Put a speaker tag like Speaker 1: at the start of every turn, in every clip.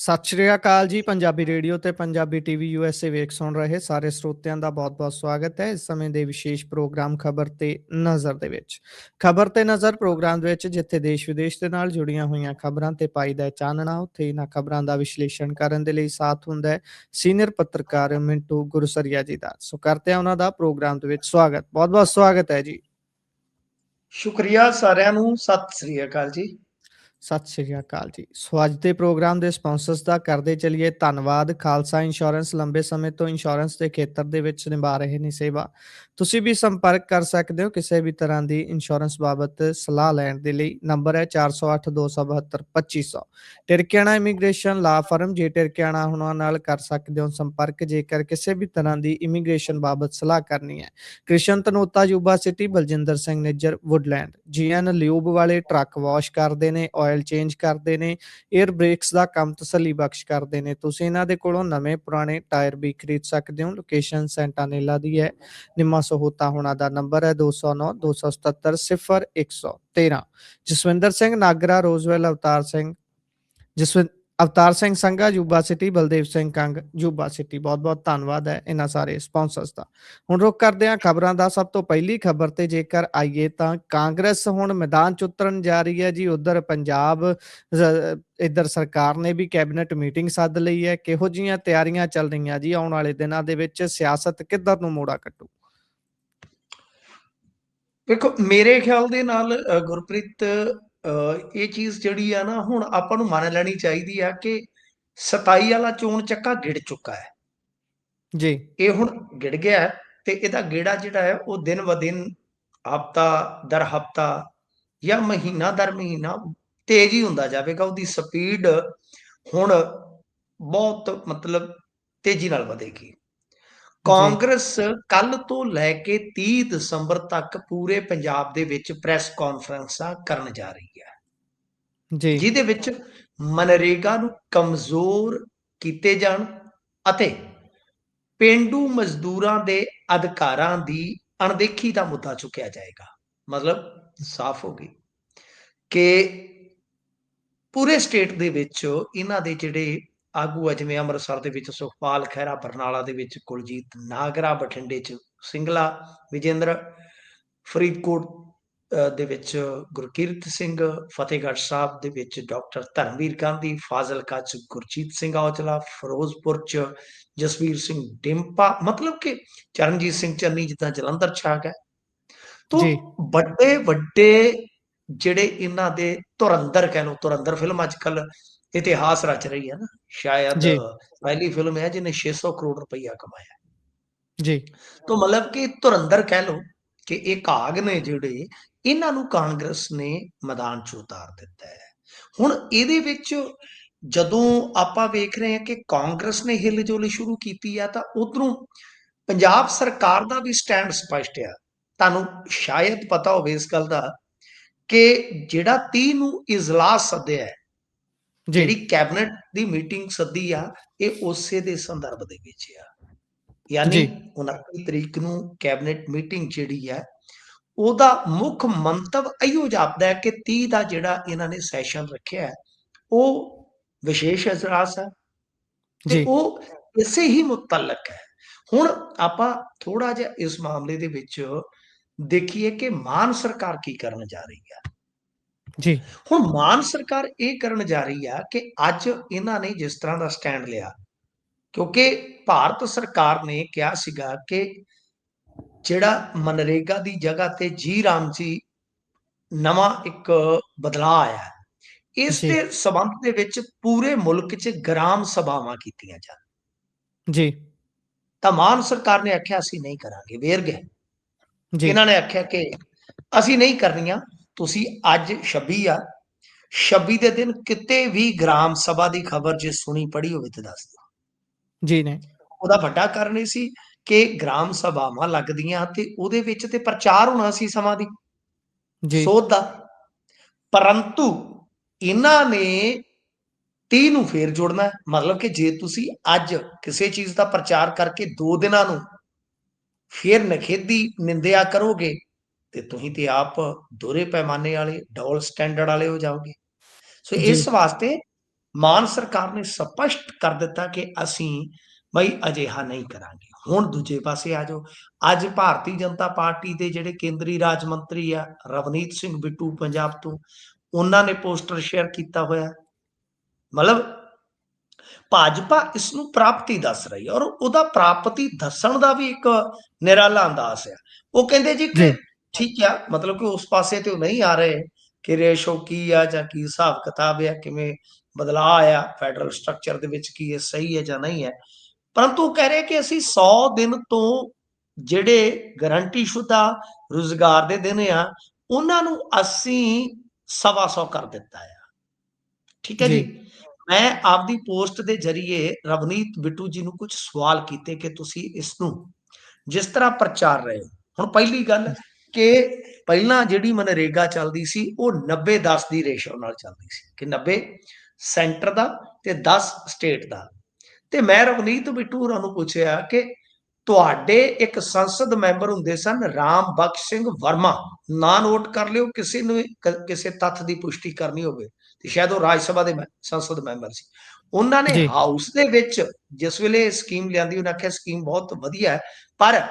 Speaker 1: ਸਤਿ ਸ਼੍ਰੀ ਅਕਾਲ ਜੀ, ਪੰਜਾਬੀ ਰੇਡੀਓ ਤੇ ਪੰਜਾਬੀ ਟੀਵੀ ਯੂਐਸਏ ਵੇਖ ਸੁਣ ਰਹੇ ਸਾਰੇ ਸਰੋਤਿਆਂ ਦਾ ਬਹੁਤ-ਬਹੁਤ ਸਵਾਗਤ ਹੈ ਇਸ ਸਮੇਂ ਦੇ ਵਿਸ਼ੇਸ਼ ਪ੍ਰੋਗਰਾਮ ਖਬਰ ਤੇ ਨਜ਼ਰ ਦੇ ਵਿੱਚ। ਖਬਰ ਤੇ ਨਜ਼ਰ ਪ੍ਰੋਗਰਾਮ ਦੇ ਵਿੱਚ ਜਿੱਥੇ ਦੇਸ਼ ਵਿਦੇਸ਼ ਦੇ ਨਾਲ ਜੁੜੀਆਂ ਹੋਈਆਂ ਖਬਰਾਂ ਤੇ ਪਾਈਦਾ ਹੈ ਚਾਨਣਾ, ਉੱਥੇ ਇਹਨਾਂ ਖਬਰਾਂ ਦਾ ਵਿਸ਼ਲੇਸ਼ਣ ਕਰਨ ਦੇ ਲਈ ਸਾਥ ਹੁੰਦਾ ਹੈ ਸੀਨੀਅਰ ਪੱਤਰਕਾਰ ਮਿੰਟੂ ਗੁਰਸਰੀਆ ਜੀ ਦਾ। ਸੋ ਕਰਦੇ ਹਾਂ ਉਹਨਾਂ ਦਾ ਪ੍ਰੋਗਰਾਮ ਦੇ ਵਿੱਚ ਸਵਾਗਤ। ਬਹੁਤ-ਬਹੁਤ ਸਵਾਗਤ ਹੈ ਜੀ।
Speaker 2: ਸ਼ੁਕਰੀਆ ਸਾਰਿਆਂ ਨੂੰ। ਸਤਿ ਸ੍ਰੀ ਅਕਾਲ ਜੀ।
Speaker 1: ਸਤਿ ਸ਼੍ਰੀ ਅਕਾਲ ਜੀ। ਸੋ ਅੱਜ ਦੇ ਪ੍ਰੋਗਰਾਮ ਦੇ ਸਪਾਂਸਰਸ ਦਾ ਕਰਦੇ ਚਲਿਏ ਧੰਨਵਾਦ। ਖਾਲਸਾ ਇੰਸ਼ੋਰੈਂਸ ਲੰਬੇ ਸਮੇਂ ਤੋਂ ਇੰਸ਼ੋਰੈਂਸ ਦੇ ਖੇਤਰ ਦੇ ਵਿੱਚ ਨਿਭਾ ਰਹੇ ਨੇ ਸੇਵਾ। ਤੁਸੀਂ ਵੀ ਸੰਪਰਕ ਕਰ ਸਕਦੇ ਹੋ ਕਿਸੇ ਵੀ ਤਰ੍ਹਾਂ ਦੀ ਇੰਸ਼ੋਰੈਂਸ ਬਾਬਤ ਸਲਾਹ ਲੈਣ ਦੇ ਲਈ। ਨੰਬਰ ਹੈ 4082722500 ਟਿਰਕਿਆਣਾ ਇਮੀਗ੍ਰੇਸ਼ਨ ਲਾ ਫਰਮ, ਜੇ ਟਿਰਕਿਆਣਾ ਹੁਣਾਂ ਨਾਲ ਕਰ ਸਕਦੇ ਹੋ ਸੰਪਰਕ, ਜੇਕਰ ਕਿਸੇ ਵੀ ਤਰ੍ਹਾਂ ਦੀ ਇਮੀਗ੍ਰੇਸ਼ਨ ਬਾਬਤ ਸਲਾਹ ਕਰਨੀ ਹੈ। Krishan Tanota, Yuba City, Baljinder Singh Nijjar, Woodland. GN lube ਵਾਲੇ ਟਰੱਕ ਵਾਸ਼ ਕਰਦੇ ਨੇ ਆਇਲ ਚੇਂਜ ਕਰਦੇ ਨੇ 에ਅਰ ਬ੍ਰੇਕਸ ਦਾ ਕੰਮ ਤਸੱਲੀ ਬਖਸ਼ ਕਰਦੇ ਨੇ। ਤੁਸੀਂ ਇਹਨਾਂ ਦੇ ਕੋਲੋਂ ਨਵੇਂ ਪੁਰਾਣੇ ਟਾਇਰ ਵੀ ਖਰੀਦ ਸਕਦੇ ਹੋ। ਲੋਕੇਸ਼ਨ ਸੈਂਟਾਨੇਲਾ ਦੀ ਹੈ, ਨਿੰਮਾ ਸਹੋਤਾ ਹੋਣਾ ਦਾ ਨੰਬਰ ਹੈ 209 277 0113 Jaswinder Singh, Nagra Roseville, Avtar Singh. ਜਸਵਿੰ Avtar Singh Sangha Yuba City, Baldev Singh Kang Yuba City. ਬਹੁਤ-ਬਹੁਤ ਧੰਨਵਾਦ ਹੈ ਇਹਨਾਂ ਸਾਰੇ ਸਪਾਂਸਰਸ ਦਾ। ਹੁਣ ਰੁਕ ਕਰਦੇ ਹਾਂ ਖਬਰਾਂ ਦਾ। ਸਭ ਤੋਂ ਪਹਿਲੀ ਖਬਰ ਤੇ ਜੇਕਰ ਆਈਏ ਤਾਂ ਕਾਂਗਰਸ ਹੁਣ ਮੈਦਾਨ ਚ ਉਤਰਨ ਜਾ ਰਹੀ ਹੈ ਜੀ। ਉਧਰ ਪੰਜਾਬ ਇੱਧਰ ਸਰਕਾਰ ਨੇ ਵੀ ਕੈਬਨਿਟ ਮੀਟਿੰਗ ਸੱਦ ਲਈ ਹੈ। ਕਿਹੋ ਜੀਆਂ ਤਿਆਰੀਆਂ ਚੱਲ ਰਹੀਆਂ ਜੀ ਆਉਣ ਵਾਲੇ ਦਿਨਾਂ ਦੇ ਵਿੱਚ? ਸਿਆਸਤ ਕਿੱਧਰ ਨੂੰ ਮੋੜਾ ਕੱਟੂ
Speaker 2: ਦੇਖੋ, ਮੇਰੇ ਖਿਆਲ ਦੇ ਨਾਲ ਗੁਰਪ੍ਰੀਤ ਇਹ ਚੀਜ਼ ਜਿਹੜੀ ਆ ਨਾ ਹੁਣ ਆਪਾਂ ਨੂੰ ਮੰਨ ਲੈਣੀ ਚਾਹੀਦੀ ਆ ਕਿ 27 ਵਾਲਾ ਚੋਣ ਚੱਕਾ ਗਿੜ ਚੁੱਕਾ ਹੈ।
Speaker 1: ਜੀ।
Speaker 2: ਇਹ ਹੁਣ ਗਿੜ ਗਿਆ ਤੇ ਇਹਦਾ ਗੇੜਾ ਜਿਹੜਾ ਹੈ ਉਹ ਦਿਨ ਬ ਦਿਨ ਹਫਤਾ ਦਰ ਹਫਤਾ ਜਾਂ ਮਹੀਨਾ ਦਰ ਮਹੀਨਾ ਤੇਜ਼ ਹੀ ਹੁੰਦਾ ਜਾਵੇਗਾ। ਉਹਦੀ ਸਪੀਡ ਹੁਣ ਬਹੁਤ ਮਤਲਬ ਤੇਜ਼ੀ ਨਾਲ ਵਧੇਗੀ। ਕਾਂਗਰਸ ਕੱਲ ਤੋਂ ਲੈ ਕੇ 30 ਦਸੰਬਰ ਤੱਕ ਪੂਰੇ ਪੰਜਾਬ ਦੇ ਵਿੱਚ ਪ੍ਰੈਸ ਕਾਨਫਰੰਸਾਂ ਕਰਨ ਜਾ ਰਹੀ ਹੈ।
Speaker 1: ਜੀ।
Speaker 2: ਜਿਹਦੇ ਵਿੱਚ ਮਨਰੇਗਾ ਨੂੰ ਕਮਜ਼ੋਰ ਕੀਤੇ ਜਾਣ ਅਤੇ ਪਿੰਡੂ ਮਜ਼ਦੂਰਾਂ ਦੇ ਅਧਿਕਾਰਾਂ ਦੀ ਅਣਦੇਖੀ ਦਾ ਮੁੱਦਾ ਚੁੱਕਿਆ ਜਾਏਗਾ। ਮਤਲਬ ਸਾਫ਼ ਹੋ ਗਈ ਕਿ ਪੂਰੇ ਸਟੇਟ ਦੇ ਵਿੱਚ ਇਹਨਾਂ ਦੇ ਜਿਹੜੇ ਆਗੂ ਜਿਵੇਂ ਅੰਮ੍ਰਿਤਸਰ ਦੇ ਵਿੱਚ ਸੁਖਪਾਲ ਖਹਿਰਾ ਬਰਨਾਲਾ ਦੇ ਵਿੱਚ ਕੁਲਜੀਤ ਨਾਗਰਾ ਬਠਿੰਡੇ 'ਚ ਸਿੰਗਲਾ ਵਿਜੇਂਦਰ ਫਰੀਦਕੋਟ ਦੇ ਵਿੱਚ ਗੁਰਕੀਰਤ ਸਿੰਘ ਫਤਿਹਗੜ੍ਹ ਸਾਹਿਬ ਦੇ ਵਿੱਚ ਡਾਕਟਰ ਧਰਮਵੀਰ ਗਾਂਧੀ ਫਾਜ਼ਿਲਕਾ 'ਚ ਗੁਰਜੀਤ ਸਿੰਘ ਔਜਲਾ ਫਿਰੋਜ਼ਪੁਰ 'ਚ ਜਸਵੀਰ ਸਿੰਘ ਡਿੰਪਾ ਮਤਲਬ ਕਿ ਚਰਨਜੀਤ ਸਿੰਘ ਚੰਨੀ ਜਿੱਦਾਂ ਜਲੰਧਰ 'ਚ ਆ ਗਿਆ ਤੋਂ। ਵੱਡੇ ਵੱਡੇ ਜਿਹੜੇ ਇਹਨਾਂ ਦੇ ਧੁਰੰਦਰ ਕਹਿ ਲਓ ਧੁਰੰਦਰ ਫਿਲਮ ਅੱਜ ਕੱਲ ਇਤਿਹਾਸ ਰਚ ਰਹੀ ਹੈ ਨਾ। ਸ਼ਾਇਦ। ਪਹਿਲੀ ਫਿਲਮ ਹੈ ਜਿਹਨੇ 600 ਕਰੋੜ ਰੁਪਈਆ ਕਮਾਇਆ।
Speaker 1: ਜੀ।
Speaker 2: ਤੋਂ ਮਤਲਬ ਕਿ ਧੁਰੰਦਰ ਕਹਿ ਲਓ ਕਿ ਇਹ ਕਾਗ ਨੇ ਜਿਹੜੇ ਇਹਨਾਂ ਨੂੰ ਕਾਂਗਰਸ ਨੇ ਮੈਦਾਨ 'ਚ ਉਤਾਰ ਦਿੱਤਾ ਹੈ। ਹੁਣ ਇਹਦੇ ਵਿੱਚ ਜਦੋਂ ਆਪਾਂ ਵੇਖ ਰਹੇ ਹਾਂ ਕਿ ਕਾਂਗਰਸ ਨੇ ਹਿਲਜੁਲ ਸ਼ੁਰੂ ਕੀਤੀ ਆ ਤਾਂ ਉਧਰੋਂ ਪੰਜਾਬ ਸਰਕਾਰ ਦਾ ਵੀ ਸਟੈਂਡ ਸਪਸ਼ਟ ਆ। ਤੁਹਾਨੂੰ ਸ਼ਾਇਦ ਪਤਾ ਹੋਵੇ ਇਸ ਗੱਲ ਦਾ ਕਿ ਜਿਹੜਾ 30 ਨੂੰ ਇਜਲਾਸ ਸੱਦਿਆ ਹੈ ਜਿਹੜੀ ਕੈਬਨਿਟ ਦੀ ਮੀਟਿੰਗ ਸੱਦੀ ਆ ਇਹ ਉਸੇ ਦੇ ਸੰਦਰਭ ਦੇ ਵਿੱਚ ਆ। ਯਾਨੀ
Speaker 1: ਜੀ।
Speaker 2: 29 ਤਰੀਕ ਨੂੰ ਕੈਬਨਿਟ ਮੀਟਿੰਗ ਜਿਹੜੀ ਹੈ ਉਹਦਾ ਮੁੱਖ ਮੰਤਵ ਇਹੋ ਜਾਪਦਾ ਹੈ ਕਿ 30 ਦਾ ਜਿਹੜਾ ਇਹਨਾਂ ਨੇ ਸੈਸ਼ਨ ਰੱਖਿਆ ਹੈ ਉਹ ਵਿਸ਼ੇਸ਼ ਇਜਲਾਸ ਹੈ
Speaker 1: ਜੀ।
Speaker 2: ਉਹ ਇਸੇ ਹੀ ਮੁਤਲਕ ਹੈ। ਹੁਣ ਆਪਾਂ ਥੋੜਾ ਜਿਹਾ ਇਸ ਮਾਮਲੇ ਦੇ ਵਿੱਚ ਦੇਖੀਏ ਕਿ ਮਾਨ ਸਰਕਾਰ ਕੀ ਕਰਨ ਜਾ ਰਹੀ ਹੈ
Speaker 1: ਜੀ
Speaker 2: ਹੁਣ ਮਾਨ ਸਰਕਾਰ ਇਹ ਕਰਨ ਜਾ ਰਹੀ ਆ ਕਿ ਅੱਜ ਇਹਨਾਂ ਨੇ ਜਿਸ ਤਰ੍ਹਾਂ ਦਾ ਸਟੈਂਡ ਲਿਆ ਕਿਉਂਕਿ ਭਾਰਤ ਸਰਕਾਰ ਨੇ ਕਿਹਾ ਸੀਗਾ ਕਿ ਜਿਹੜਾ ਮਨਰੇਗਾ ਦੀ ਜਗ੍ਹਾ ਤੇ ਜੀ ਰਾਮ ਜੀ ਨਵਾਂ ਇੱਕ ਬਦਲਾਅ ਆਇਆ। ਇਸ। ਦੇ ਸਬੰਧ ਦੇ ਵਿੱਚ ਪੂਰੇ ਮੁਲਕ 'ਚ ਗ੍ਰਾਮ ਸਭਾਵਾਂ ਕੀਤੀਆਂ ਜਾਣ
Speaker 1: ਜੀ
Speaker 2: ਤਾਂ ਮਾਨ ਸਰਕਾਰ ਨੇ ਆਖਿਆ ਅਸੀਂ ਨਹੀਂ ਕਰਾਂਗੇ ਵੇਰ ਗਏ
Speaker 1: ਜੀ
Speaker 2: ਇਹਨਾਂ ਨੇ ਆਖਿਆ ਕਿ ਅਸੀਂ ਨਹੀਂ ਕਰਨੀਆਂ ਤੁਸੀਂ ਅੱਜ 26 ਆ। 26 ਦੇ ਦਿਨ ਕਿਤੇ ਵੀ ਗ੍ਰਾਮ ਸਭਾ ਦੀ ਖਬਰ ਜੇ ਸੁਣੀ ਪੜੀ ਹੋਵੇ ਤੇ ਦੱਸ ਦਿਓ।
Speaker 1: ਜੀ ਨੇ
Speaker 2: ਉਹਦਾ ਵੱਡਾ ਕਾਰਨ ਇਹ ਸੀ ਕਿ ਗ੍ਰਾਮ ਸਭਾਵਾਂ ਲੱਗਦੀਆਂ ਤੇ ਉਹਦੇ ਵਿੱਚ ਤੇ ਪ੍ਰਚਾਰ ਹੋਣਾ ਸੀ ਸਮਾਂ ਦੀ।
Speaker 1: ਜੀ।
Speaker 2: ਸੋਧ ਦਾ। ਪਰੰਤੂ ਇਹਨਾਂ ਨੇ 30 ਨੂੰ ਫੇਰ ਜੋੜਨਾ। ਮਤਲਬ ਕਿ ਜੇ ਤੁਸੀਂ ਅੱਜ ਕਿਸੇ ਚੀਜ਼ ਦਾ ਪ੍ਰਚਾਰ ਕਰਕੇ 2 ਦਿਨਾਂ ਨੂੰ ਫੇਰ ਨਖੇਦੀ ਨਿੰਦਿਆ ਕਰੋਗੇ ਤੇ ਤੁਸੀਂ ਤੇ ਆਪ ਦੋਰੇ ਪੈਮਾਨੇ ਵਾਲੇ ਡਬਲ ਸਟੈਂਡਰਡ ਵਾਲੇ ਹੋ ਜਾਓਗੇ। ਸੋ। ਇਸ ਵਾਸਤੇ ਮਾਨ ਸਰਕਾਰ ਨੇ ਸਪਸ਼ਟ ਕਰ ਦਿੱਤਾ ਕਿ ਅਸੀਂ ਬਈ ਅਜਿਹਾ ਨਹੀਂ ਕਰਾਂਗੇ। ਹੁਣ ਦੂਜੇ ਪਾਸੇ ਆ ਜਾਓ। ਅੱਜ ਭਾਰਤੀ ਜਨਤਾ ਪਾਰਟੀ ਦੇ ਜਿਹੜੇ ਕੇਂਦਰੀ ਰਾਜ ਮੰਤਰੀ ਆ ਰਵਨੀਤ ਸਿੰਘ ਬਿੱਟੂ ਪੰਜਾਬ ਤੋਂ ਉਹਨਾਂ ਨੇ ਪੋਸਟਰ ਸ਼ੇਅਰ ਕੀਤਾ ਹੋਇਆ। ਮਤਲਬ ਭਾਜਪਾ ਇਸ ਨੂੰ ਪ੍ਰਾਪਤੀ ਦੱਸ ਰਹੀ ਹੈ ਔਰ ਉਹਦਾ ਪ੍ਰਾਪਤੀ ਦੱਸਣ ਦਾ ਵੀ ਇੱਕ ਨਿਰਾਲਾ ਅੰਦਾਜ਼ ਹੈ ਉਹ ਕਹਿੰਦੇ ਜੀ ਕਿ
Speaker 1: ਜੀ।
Speaker 2: ਠੀਕ ਆ ਮਤਲਬ ਕਿ ਉਸ ਪਾਸੇ ਤੇ ਉਹ ਨਹੀਂ ਆ ਰਹੇ ਕਿ ਰੇਸ਼ੋ ਕੀ ਆ ਜਾਂ ਕੀ ਹਿਸਾਬ ਕਿਤਾਬ ਆ ਕਿਵੇਂ ਬਦਲਾਅ ਆਇਆ ਫੈਡਰਲ ਸਟਰਕਚਰ ਦੇ ਵਿੱਚ ਕੀ ਇਹ ਸਹੀ ਹੈ ਜਾਂ ਨਹੀਂ ਹੈ। ਪਰੰਤੂ ਉਹ ਕਹਿ ਰਹੇ ਕਿ ਅਸੀਂ 100 ਦਿਨ ਤੋਂ ਜਿਹੜੇ ਗਾਰੰਟੀ ਸ਼ੁਦਾ ਰੁਜ਼ਗਾਰ ਦੇ ਦਿਨ ਆ ਉਹਨਾਂ ਨੂੰ ਅਸੀਂ ਸਵਾ ਸੌ ਕਰ ਦਿੱਤਾ ਆ। ਠੀਕ ਹੈ ਜੀ?
Speaker 1: ਜੀ।
Speaker 2: ਮੈਂ ਆਪਦੀ ਪੋਸਟ ਦੇ ਜ਼ਰੀਏ ਰਵਨੀਤ ਬਿੱਟੂ ਜੀ ਨੂੰ ਕੁਝ ਸਵਾਲ ਕੀਤੇ ਕਿ ਤੁਸੀਂ ਇਸ ਨੂੰ ਜਿਸ ਤਰ੍ਹਾਂ ਪ੍ਰਚਾਰ ਰਹੇ ਹੋ। ਹੁਣ ਪਹਿਲੀ ਗੱਲ ਕਿ ਪਹਿਲਾਂ ਜਿਹੜੀ ਮਨਰੇਗਾ ਚੱਲਦੀ ਸੀ ਉਹ 90 10 ਦੀ ਰੇਸ਼ੋ ਨਾਲ ਚੱਲਦੀ ਸੀ ਕਿ 90 ਸੈਂਟਰ ਦਾ ਤੇ 10 ਸਟੇਟ ਦਾ। ਤੇ ਮੈਂ ਰਵਨੀਤ ਬਿੱਟੂ ਹੋਰਾਂ ਨੂੰ ਪੁੱਛਿਆ ਕਿ ਤੁਹਾਡੇ ਇੱਕ ਸੰਸਦ ਮੈਂਬਰ ਹੁੰਦੇ ਸਨ ਰਾਮ ਬਖਸ਼ ਸਿੰਘ ਵਰਮਾ। ਨਾਂ ਨੋਟ ਕਰ ਲਿਓ ਕਿਸੇ ਨੂੰ ਕਿਸੇ ਤੱਥ ਦੀ ਪੁਸ਼ਟੀ ਕਰਨੀ ਹੋਵੇ ਤੇ ਸ਼ਾਇਦ ਉਹ ਰਾਜ ਸਭਾ ਦੇ ਸੰਸਦ ਮੈਂਬਰ ਸੀ। ਉਹਨਾਂ ਨੇ। ਹਾਊਸ ਦੇ ਵਿੱਚ ਜਿਸ ਵੇਲੇ ਸਕੀਮ ਲਿਆਂਦੀ ਉਹਨਾਂ ਆਖਿਆ ਸਕੀਮ ਬਹੁਤ ਵਧੀਆ ਹੈ ਪਰ